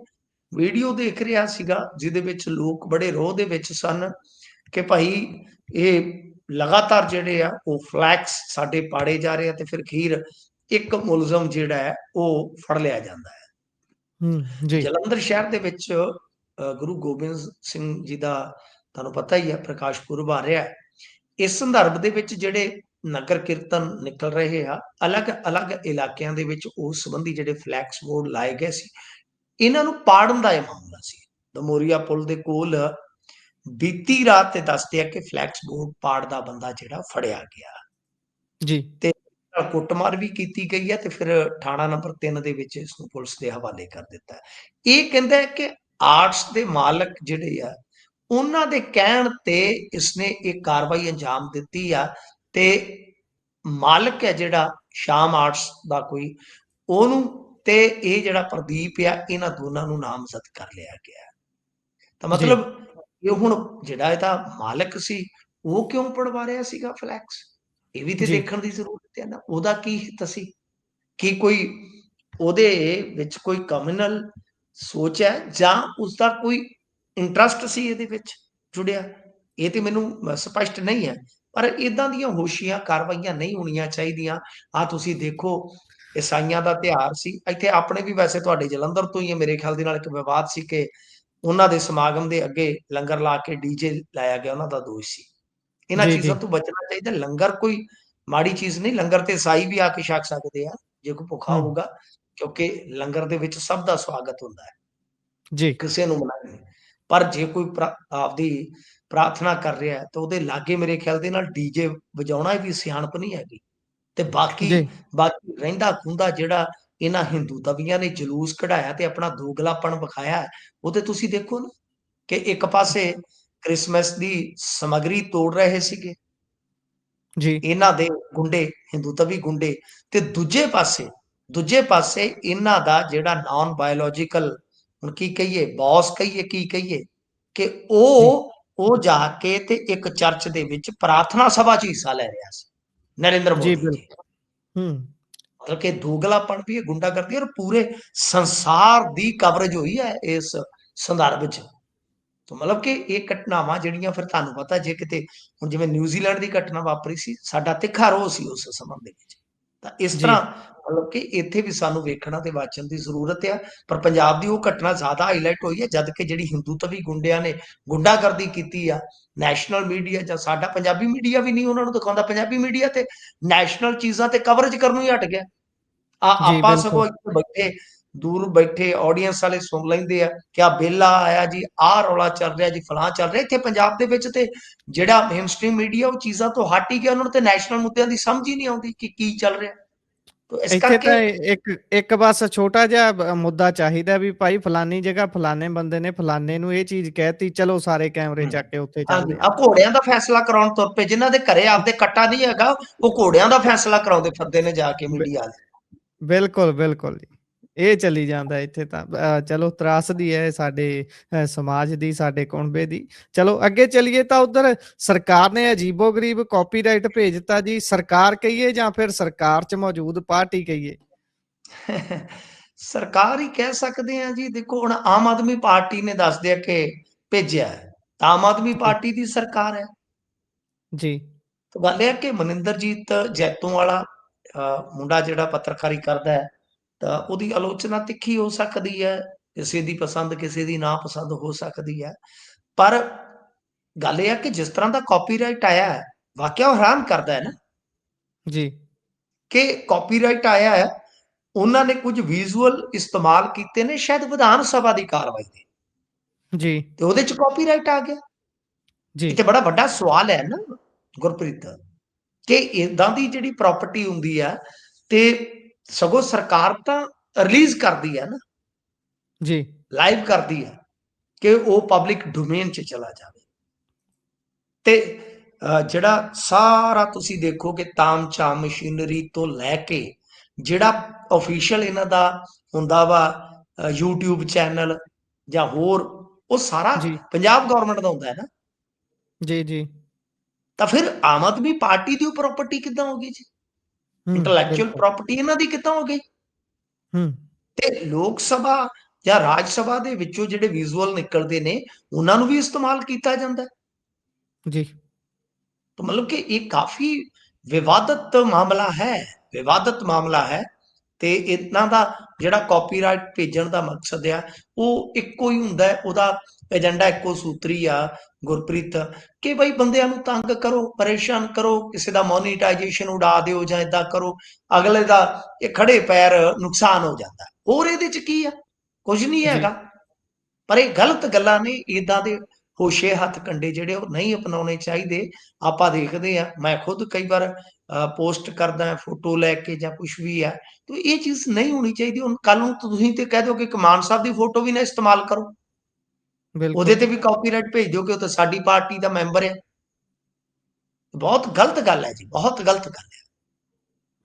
Speaker 2: ਵੀਡੀਓ ਦੇਖ ਰਿਹਾ ਸੀਗਾ ਜਿਹਦੇ ਵਿੱਚ ਲੋਕ ਬੜੇ ਰੋਹ ਦੇ ਵਿੱਚ ਸਨ ਕਿ ਭਾਈ ਇਹ ਲਗਾਤਾਰ ਜਿਹੜੇ ਆ ਉਹ ਫਲੈਕਸ ਸਾਡੇ ਪਾੜੇ ਜਾ ਰਹੇ ਆ ਤੇ ਫਿਰ ਖੀਰ ਇੱਕ ਮੁਲਜ਼ਮ ਜਿਹੜਾ ਹੈ ਉਹ ਫੜ ਲਿਆ ਜਾਂਦਾ ਹੈ।
Speaker 1: ਹੂੰ ਜੀ।
Speaker 2: ਜਲੰਧਰ ਸ਼ਹਿਰ ਦੇ ਵਿੱਚ ਗੁਰੂ ਗੋਬਿੰਦ ਸਿੰਘ ਜੀ ਦਾ ਤੁਹਾਨੂੰ ਪਤਾ ਹੀ ਹੈ ਪ੍ਰਕਾਸ਼ ਪੁਰਬ ਆ ਰਿਹਾ ਇਸ ਸੰਦਰਭ ਦੇ ਵਿੱਚ ਜਿਹੜੇ ਨਗਰ ਕੀਰਤਨ ਨਿਕਲ ਰਹੇ ਆ ਅਲੱਗ-ਅਲੱਗ ਇਲਾਕਿਆਂ ਦੇ ਵਿੱਚ ਉਸ ਸੰਬੰਧੀ ਜਿਹੜੇ ਫਲੈਕਸ ਬੋਰਡ ਲਾਏ ਗਏ ਸੀ ਇਹਨਾਂ ਨੂੰ ਪਾੜਨ ਦਾ ਇਹ ਮਾਮਲਾ ਸੀ। ਦਮੋਰੀਆ ਪੁਲ ਦੇ ਕੋਲ ਬੀਤੀ ਰਾਤ ਤੇ ਦੱਸਦੇ ਆ ਕਿ ਫਲੈਕਸ ਬੋਰਡ ਪਾੜ ਦਾ ਬੰਦਾ ਜਿਹੜਾ ਫੜਿਆ ਗਿਆ।
Speaker 1: ਜੀ।
Speaker 2: ਤੇ ਕੁੱਟਮਾਰ ਵੀ ਕੀਤੀ ਗਈ ਹੈ ਤੇ ਫਿਰ ਥਾਣਾ ਨੰਬਰ 3 ਦੇ ਵਿੱਚ ਇਸ ਨੂੰ ਪੁਲਿਸ ਦੇ ਹਵਾਲੇ ਕਰ ਦਿੱਤਾ। ਇਹ ਕਹਿੰਦਾ ਹੈ ਕਿ ਆਰਟਸ ਦੇ ਮਾਲਕ ਜਿਹੜੇ ਆ ਉਹਨਾਂ ਦੇ ਕਹਿਣ ਤੇ ਇਸਨੇ ਇਹ ਕਾਰਵਾਈ ਅੰਜਾਮ ਦਿੱਤੀ ਆ ਤੇ ਮਾਲਕ ਹੈ ਜਿਹੜਾ ਸ਼ਾਮ ਆਰਟਸ ਦਾ ਕੋਈ ਉਹਨੂੰ ਤੇ ਇਹ ਜਿਹੜਾ ਪ੍ਰਦੀਪ ਆ ਇਹਨਾਂ ਦੋਨਾਂ ਨੂੰ ਨਾਮਜ਼ਦ ਕਰ ਲਿਆ ਗਿਆ ਤਾਂ ਮਤਲਬ ਇਹ ਹੁਣ ਜਿਹੜਾ ਇਹਦਾ ਮਾਲਕ ਸੀ ਉਹ ਕਿਉਂ ਪੜਵਾ ਰਿਹਾ ਸੀਗਾ ਫਲੈਕਸ? ਇਹ ਵੀ ਤੇ ਦੇਖਣ ਦੀ ਜ਼ਰੂਰਤ ਹੈ ਨਾ ਉਹਦਾ ਕੀ ਹਿੱਤ ਸੀ? ਕਿ ਕੋਈ ਉਹਦੇ ਵਿੱਚ ਕੋਈ ਕਮਿਊਨਲ ਸੋਚ ਹੈ ਜਾਂ ਉਸ ਦਾ ਕੋਈ ਇੰਟਰਸਟ ਸੀ ਇਹਦੇ ਵਿੱਚ ਜੁੜਿਆ? ਇਹ ਤੇ ਮੈਨੂੰ ਸਪਸ਼ਟ ਨਹੀਂ ਹੈ। ਪਰ ਇਦਾਂ ਦੀਆਂ ਹੋਸ਼ੀਆਂ ਕਾਰਵਾਈਆਂ ਨਹੀਂ ਹੋਣੀਆਂ ਚਾਹੀਦੀਆਂ। ਆ ਤੁਸੀਂ ਦੇਖੋ ਈਸਾਈਆਂ ਦਾ ਤਿਉਹਾਰ ਸੀ। ਇੱਥੇ ਆਪਣੇ ਵੀ ਵੈਸੇ ਤੁਹਾਡੇ ਜਲੰਧਰ ਤੋਂ ਹੀ ਹੈ ਮੇਰੇ ਖਿਆਲ ਦੇ ਨਾਲ ਇੱਕ ਵਿਵਾਦ ਸੀ ਕਿ ਉਹਨਾਂ ਦੇ ਸਮਾਗਮ ਦੇ ਅੱਗੇ ਲੰਗਰ ਲਾ ਕੇ ਡੀਜੇ ਲਾਇਆ ਗਿਆ ਉਹਨਾਂ ਦਾ ਦੋਸ਼ ਸੀ। ਇਹਨਾਂ ਚੀਜ਼ਾਂ ਤੋਂ ਬਚਣਾ ਚਾਹੀਦਾ। ਲੰਗਰ ਕੋਈ ਮਾੜੀ ਚੀਜ਼ ਨਹੀਂ ਲੰਗਰ ਤੇ ਈਸਾਈ ਵੀ ਆ ਕੇ ਛਕ ਸਕਦੇ ਆ ਜੇ ਕੋਈ ਭੁੱਖਾ ਹੋਊਗਾ ਕਿਉਂਕਿ ਲੰਗਰ ਦੇ ਵਿੱਚ ਸਭ ਦਾ ਸਵਾਗਤ ਹੁੰਦਾ ਹੈ।
Speaker 1: ਜੀ।
Speaker 2: ਕਿਸੇ ਨੂੰ ਮਨਾ ਨਹੀਂ। ਪਰ ਜੇ ਕੋਈ ਆਪਦੀ ਪ੍ਰਾਰਥਨਾ ਕਰ ਰਿਹਾ ਹੈ, ਤਾਂ ਉਹਦੇ ਲਾਗੇ ਮੇਰੇ ਖਿਆਲ ਦੇ ਨਾਲ ਡੀਜੇ ਵਜਾਉਣਾ ਵੀ ਸਿਆਣਪ ਨਹੀਂ ਹੈਗੀ। ਤੇ ਬਾਕੀ। ਬਾਕੀ ਰਹਿੰਦਾ ਖੂੰਹਦਾ ਜਿਹੜਾ ਇਹਨਾਂ ਹਿੰਦੂ ਤਵੀਆਂ ਨੇ ਜਲੂਸ ਕਢਾਇਆ ਤੇ ਆਪਣਾ ਦੋਗਲਾਪਣ ਵਿਖਾਇਆ ਉਹ ਤੇ ਤੁਸੀਂ ਦੇਖੋ ਨਾ ਕਿ ਇੱਕ ਪਾਸੇ ਕ੍ਰਿਸਮਸ ਦੀ ਸਮੱਗਰੀ ਤੋੜ ਰਹੇ ਸੀਗੇ।
Speaker 1: ਜੀ।
Speaker 2: ਇਹਨਾਂ ਦੇ ਗੁੰਡੇ, ਹਿੰਦੂ ਤਵੀ ਗੁੰਡੇ ਤੇ ਦੂਜੇ ਪਾਸੇ ਦੂਜੇ ਪਾਸੇ ਇਹਨਾਂ ਦਾ ਜਿਹੜਾ ਨਾਨ ਬਾਇਓਲੋਜੀਕਲ ਹੁਣ ਕੀ ਕਹੀਏ ਬੌਸ ਕਹੀਏ ਕੀ ਕਹੀਏ ਕਿ। ਉਹ ਉਹ ਜਾ ਕੇ ਤੇ ਇੱਕ ਚਰਚ ਦੇ ਵਿੱਚ ਪ੍ਰਾਰਥਨਾ ਸਭਾ 'ਚ ਹਿੱਸਾ ਲੈ ਰਿਹਾ ਸੀ, ਨਰਿੰਦਰ ਮੋਦੀ ਜੀ।
Speaker 1: ਬਿਲਕੁਲ। ਹੂੰ।
Speaker 2: ਮਤਲਬ ਕਿ ਦੋਗਲਾਪਣ ਵੀ ਗੁੰਡਾਗਰਦੀ ਔਰ ਪੂਰੇ ਸੰਸਾਰ ਦੀ ਕਵਰੇਜ ਹੋਈ ਹੈ ਇਸ ਸੰਦਰਭ 'ਚ। ਤਾਂ ਮਤਲਬ ਕਿ ਇਹ ਘਟਨਾਵਾਂ ਜਿਹੜੀਆਂ ਫਿਰ ਤੁਹਾਨੂੰ ਪਤਾ ਜੇ ਕਿਤੇ ਹੁਣ ਜਿਵੇਂ ਨਿਊਜ਼ੀਲੈਂਡ ਦੀ ਘਟਨਾ ਵਾਪਰੀ ਸੀ, ਸਾਡਾ ਤਿੱਖਾ ਰੋਹ ਸੀ ਉਸ ਸੰਬੰਧ ਦੇ ਵਿੱਚ। ਤਾਂ ਇਸ। ਤਰ੍ਹਾਂ ਮਤਲਬ ਕਿ ਇੱਥੇ ਵੀ ਸਾਨੂੰ ਵੇਖਣਾ ਤੇ ਵਾਚਣ ਦੀ ਜ਼ਰੂਰਤ ਆ, ਪਰ ਪੰਜਾਬ ਦੀ ਉਹ ਘਟਨਾ ਜ਼ਿਆਦਾ ਹਾਈਲਾਈਟ ਹੋਈ ਹੈ ਜਦ ਕਿ ਜਿਹੜੀ ਹਿੰਦੂ ਤਵੀ ਗੁੰਡਿਆਂ ਨੇ ਗੁੰਡਾਗਰਦੀ ਕੀਤੀ ਆ, ਨੈਸ਼ਨਲ ਮੀਡੀਆ ਜਾਂ ਸਾਡਾ ਪੰਜਾਬੀ ਮੀਡੀਆ ਵੀ ਨਹੀਂ ਉਹਨਾਂ ਨੂੰ ਦਿਖਾਉਂਦਾ, ਪੰਜਾਬੀ ਮੀਡੀਆ ਤੇ ਨੈਸ਼ਨਲ ਚੀਜ਼ਾਂ ਤੇ ਕਵਰੇਜ ਕਰਨੋਂ ਹੀ ਹਟ ਗਿਆ। ਆ ਆਪਾਂ। ਸਗੋਂ ਇੱਥੇ ਬੈਠੇ ਦੂਰ ਬੈਠੇ ਆਡੀਅנס ਵਾਲੇ ਸੁਣ ਲੈਂਦੇ ਆ ਕਿ ਆ ਬੇਲਾ ਆਇਆ ਜੀ, ਆਹ ਰੌਲਾ ਚੱਲ ਰਿਹਾ ਜੀ, ਫਲਾਂ ਚੱਲ ਰਿਹਾ। ਇੱਥੇ ਪੰਜਾਬ ਦੇ ਵਿੱਚ ਤੇ ਜਿਹੜਾ ਮੇਨਸਟ੍ਰੀਮ ਮੀਡੀਆ ਉਹ ਚੀਜ਼ਾਂ ਤੋਂ ਹਟ ਹੀ ਗਿਆ, ਉਹਨਾਂ ਨੂੰ ਤੇ ਨੈਸ਼ਨਲ ਮੁੱਦਿਆਂ ਦੀ ਸਮਝ ਹੀ ਨਹੀਂ ਆਉਂਦੀ ਕਿ ਕੀ ਚੱਲ ਰਿਹਾ।
Speaker 1: ਇੱਥੇ ਤਾਂ ਇੱਕ ਇੱਕ ਬਸ ਛੋਟਾ ਜਿਹਾ ਮੁੱਦਾ ਚਾਹੀਦਾ ਵੀ ਭਾਈ ਫਲਾਨੀ ਜਗ੍ਹਾ ਫਲਾਣੇ ਬੰਦੇ ਨੇ ਫਲਾਣੇ ਨੂੰ ਇਹ ਚੀਜ਼ ਕਹਿਤੀ ਚਲੋ ਸਾਰੇ ਕੈਮਰੇ। ਚੱਕ ਕੇ ਉੱਥੇ ਚੱਲਦੇ
Speaker 2: ਆ ਘੋੜਿਆਂ ਦਾ ਫੈਸਲਾ ਕਰਾਉਣ ਤੁਰ ਪਏ, ਜਿਨ੍ਹਾਂ ਦੇ ਘਰੇ ਆਪਦੇ ਕੱਟਾ ਨਹੀਂ ਹੈਗਾ, ਉਹ ਘੋੜਿਆਂ ਦਾ ਫੈਸਲਾ ਕਰਾਉਂਦੇ ਫਿਰਦੇ ਨੇ ਜਾ ਕੇ ਮੀਡੀਆ।
Speaker 1: ਬਿਲਕੁਲ, ਬਿਲਕੁਲ ਜੀ। ਇਹ ਚੱਲੀ ਜਾਂਦਾ ਇੱਥੇ ਤਾਂ ਚਲੋ ਤਰਾਸਦੀ ਹੈ ਸਾਡੇ ਸਮਾਜ ਦੀ, ਸਾਡੇ ਕੁਨਬੇ ਦੀ। ਚਲੋ ਅੱਗੇ ਚੱਲੀਏ ਤਾਂ ਉੱਧਰ ਸਰਕਾਰ ਨੇ ਅਜੀਬੋ-ਗਰੀਬ ਕਾਪੀਰਾਈਟ ਭੇਜਤਾ ਜੀ, ਸਰਕਾਰ ਕਹੀਏ ਜਾਂ ਫਿਰ ਸਰਕਾਰ 'ਚ ਮੌਜੂਦ ਪਾਰਟੀ ਕਹੀਏ?
Speaker 2: ਸਰਕਾਰ ਹੀ ਕਹਿ ਸਕਦੇ ਆ ਜੀ, ਦੇਖੋ ਹੁਣ ਆਮ ਆਦਮੀ ਪਾਰਟੀ ਨੇ ਦੱਸ ਦਿਆ ਕਿ ਭੇਜਿਆ ਹੈ, ਤਾਂ ਆਮ ਆਦਮੀ। ਪਾਰਟੀ ਦੀ ਸਰਕਾਰ ਹੈ।
Speaker 1: ਜੀ।
Speaker 2: ਤਾਂ ਗੱਲ ਇਹ ਕਿ ਮਨਿੰਦਰਜੀਤ ਜੈਤੋਂ ਵਾਲਾ ਮੁੰਡਾ ਜਿਹੜਾ ਪੱਤਰਕਾਰੀ ਕਰਦਾ ਹੈ, ਤਾਂ ਉਹਦੀ ਆਲੋਚਨਾ ਤਿੱਖੀ ਹੋ ਸਕਦੀ ਹੈ, ਕਿਸੇ ਦੀ ਪਸੰਦ, ਕਿਸੇ ਦੀ ਨਾ ਪਸੰਦ ਹੋ ਸਕਦੀ ਹੈ। ਪਰ ਗੱਲ ਇਹ ਹੈ ਕਿ ਜਿਸ ਤਰ੍ਹਾਂ ਦਾ ਕਾਪੀਰਾਈਟ ਆਇਆ ਹੈ, ਵਾਕਿਆ ਉਹ ਹੈਰਾਨ ਕਰਦਾ ਹੈ ਨਾ।
Speaker 1: ਜੀ।
Speaker 2: ਕਿ ਕਾਪੀਰਾਈਟ ਆਇਆ ਹੈ, ਉਹਨਾਂ ਨੇ ਕੁਝ ਵਿਜ਼ੂਅਲ ਇਸਤੇਮਾਲ ਕੀਤੇ ਨੇ ਸ਼ਾਇਦ ਵਿਧਾਨ ਸਭਾ ਦੀ ਕਾਰਵਾਈ ਦੇ।
Speaker 1: ਜੀ।
Speaker 2: ਤੇ ਉਹਦੇ 'ਚ ਕਾਪੀਰਾਈਟ ਆ ਗਿਆ।
Speaker 1: ਜੀ।
Speaker 2: ਤੇ ਬੜਾ ਵੱਡਾ ਸਵਾਲ ਹੈ ਨਾ ਗੁਰਪ੍ਰੀਤ ਕਿ ਏਦਾਂ ਦੀ ਜਿਹੜੀ ਪ੍ਰਾਪਰਟੀ ਹੁੰਦੀ ਆ ਤੇ ਸਗੋਂ ਸਰਕਾਰ ਤਾਂ ਰਿਲੀਜ਼ ਕਰਦੀ ਹੈ ਨਾ।
Speaker 1: ਜੀ।
Speaker 2: ਲਾਈਵ ਕਰਦੀ ਹੈ ਕਿ ਉਹ ਪਬਲਿਕ ਡੋਮੇਨ 'ਚ ਚਲਾ ਜਾਵੇ। ਤੇ ਜਿਹੜਾ ਸਾਰਾ ਤੁਸੀਂ ਦੇਖੋ ਕਿ ਤਾਮ-ਝਾਮ ਮਸ਼ੀਨਰੀ ਤੋਂ ਲੈ ਕੇ ਜਿਹੜਾ ਆਫੀਸ਼ੀਅਲ ਇਹਨਾਂ ਦਾ ਹੁੰਦਾ ਵਾ YouTube ਚੈਨਲ ਜਾਂ ਹੋਰ ਉਹ ਸਾਰਾ। ਪੰਜਾਬ ਗਵਰਨਮੈਂਟ ਦਾ ਹੁੰਦਾ ਹੈ ਨਾ।
Speaker 1: ਜੀ, ਜੀ।
Speaker 2: ਤਾਂ ਫਿਰ ਆਮ ਆਦਮੀ ਪਾਰਟੀ ਦੀ ਪ੍ਰਾਪਰਟੀ ਕਿੱਦਾਂ ਹੋ ਗਈ ਜੀ? ਇੰਟੈਲੈਕਚੁਅਲ। ਪ੍ਰਾਪਰਟੀ ਇਹਨਾਂ ਦੀ ਕਿੱਦਾਂ ਹੋ ਗਈ?
Speaker 1: ਹੂੰ।
Speaker 2: ਤੇ ਲੋਕ ਸਭਾ ਜਾਂ ਰਾਜ ਸਭਾ ਦੇ ਵਿੱਚੋਂ ਜਿਹੜੇ ਵਿਜ਼ੂਅਲ ਨਿਕਲਦੇ ਨੇ, ਉਹਨਾਂ ਨੂੰ ਵੀ ਇਸਤੇਮਾਲ ਕੀਤਾ ਜਾਂਦਾ।
Speaker 1: ਜੀ।
Speaker 2: ਤਾਂ ਮਤਲਬ ਕਿ ਇਹ ਕਾਫੀ ਵਿਵਾਦਤ ਮਾਮਲਾ ਹੈ, ਵਿਵਾਦਤ ਮਾਮਲਾ ਹੈ ਤੇ ਇਹਨਾਂ ਦਾ ਜਿਹੜਾ ਕਾਪੀਰਾਈਟ ਭੇਜਣ ਦਾ ਮਕਸਦ ਆ, ਉਹ ਇੱਕੋ ਹੀ ਹੁੰਦਾ ਹੈ, ਉਹਦਾ ਏਜੰਡਾ ਇੱਕੋ ਸੂਤਰੀ ਆ ਗੁਰਪ੍ਰੀਤ ਕਿ ਬਈ ਬੰਦਿਆਂ ਨੂੰ ਤੰਗ ਕਰੋ, ਪਰੇਸ਼ਾਨ ਕਰੋ, ਕਿਸੇ ਦਾ ਮੋਨੀਟਾਈਜੇਸ਼ਨ ਉਡਾ ਦਿਓ ਜਾਂ ਏਦਾਂ ਕਰੋ, ਅਗਲੇ ਦਾ ਇਹ ਖੜੇ ਪੈਰ ਨੁਕਸਾਨ ਹੋ ਜਾਂਦਾ। ਹੋਰ ਇਹਦੇ 'ਚ ਕੀ ਆ? ਕੁਝ ਨਹੀਂ। ਹੈਗਾ। ਪਰ ਇਹ ਗਲਤ ਗੱਲਾਂ ਨੇ, ਏਦਾਂ ਦੇ ਹੋਸ਼ੇ ਹੱਥ ਕੰਡੇ ਜਿਹੜੇ ਉਹ ਨਹੀਂ ਅਪਣਾਉਣੇ ਚਾਹੀਦੇ। ਆਪਾਂ ਦੇਖਦੇ ਆ, ਮੈਂ ਖੁਦ ਕਈ ਵਾਰ ਪੋਸਟ ਕਰਦਾ ਫੋਟੋ ਲੈ ਕੇ ਜਾਂ ਕੁਝ ਵੀ ਆ, ਤੇ ਇਹ ਚੀਜ਼ ਨਹੀਂ ਹੋਣੀ ਚਾਹੀਦੀ। ਹੁਣ ਕੱਲ ਨੂੰ ਤੁਸੀਂ ਤੇ ਕਹਿ ਦਿਓ ਕਿ ਮਾਨ ਸਾਹਿਬ ਦੀ ਫੋਟੋ ਵੀ ਨਾ ਇਸਤੇਮਾਲ ਕਰੋ। ਉਹਦੇ
Speaker 1: ਬਿਲਕੁਲ।
Speaker 2: ਤੇ ਵੀ ਕਾਪੀਰਾਈਟ ਭੇਜ ਦਿਓ ਕਿ ਉਹ ਤਾਂ ਸਾਡੀ ਪਾਰਟੀ ਦਾ ਮੈਂਬਰ ਹੈ। ਬਹੁਤ ਗਲਤ ਗੱਲ ਹੈ ਜੀ, ਬਹੁਤ ਗਲਤ ਗੱਲ ਹੈ।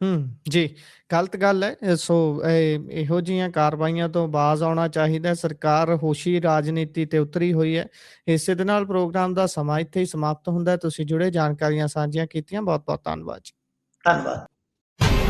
Speaker 1: ਹੂੰ, ਜੀ। ਗਲਤ ਗੱਲ ਹੈ। ਅ, ਸੋ ਇਹ ਇਹੋ ਜਿਹੀਆਂ ਕਾਰਵਾਈਆਂ ਤੋਂ ਬਾਜ਼ ਆਉਣਾ ਚਾਹੀਦਾ ਹੈ। ਸਰਕਾਰ ਹੋਸ਼ੀ ਰਾਜਨੀਤੀ ਤੇ ਉਤਰੀ ਹੋਈ ਹੈ। ਇਸੇ ਦੇ ਨਾਲ ਪ੍ਰੋਗਰਾਮ ਦਾ ਸਮਾਂ ਇੱਥੇ ਹੀ ਸਮਾਪਤ ਹੁੰਦਾ ਹੈ। ਤੁਸੀਂ ਜੁੜੇ ਜਾਣਕਾਰੀਆਂ ਸਾਂਝੀਆਂ ਕੀਤੀਆਂ। ਬਹੁਤ-ਬਹੁਤ ਧੰਨਵਾਦ ਜੀ।
Speaker 2: ਧੰਨਵਾਦ।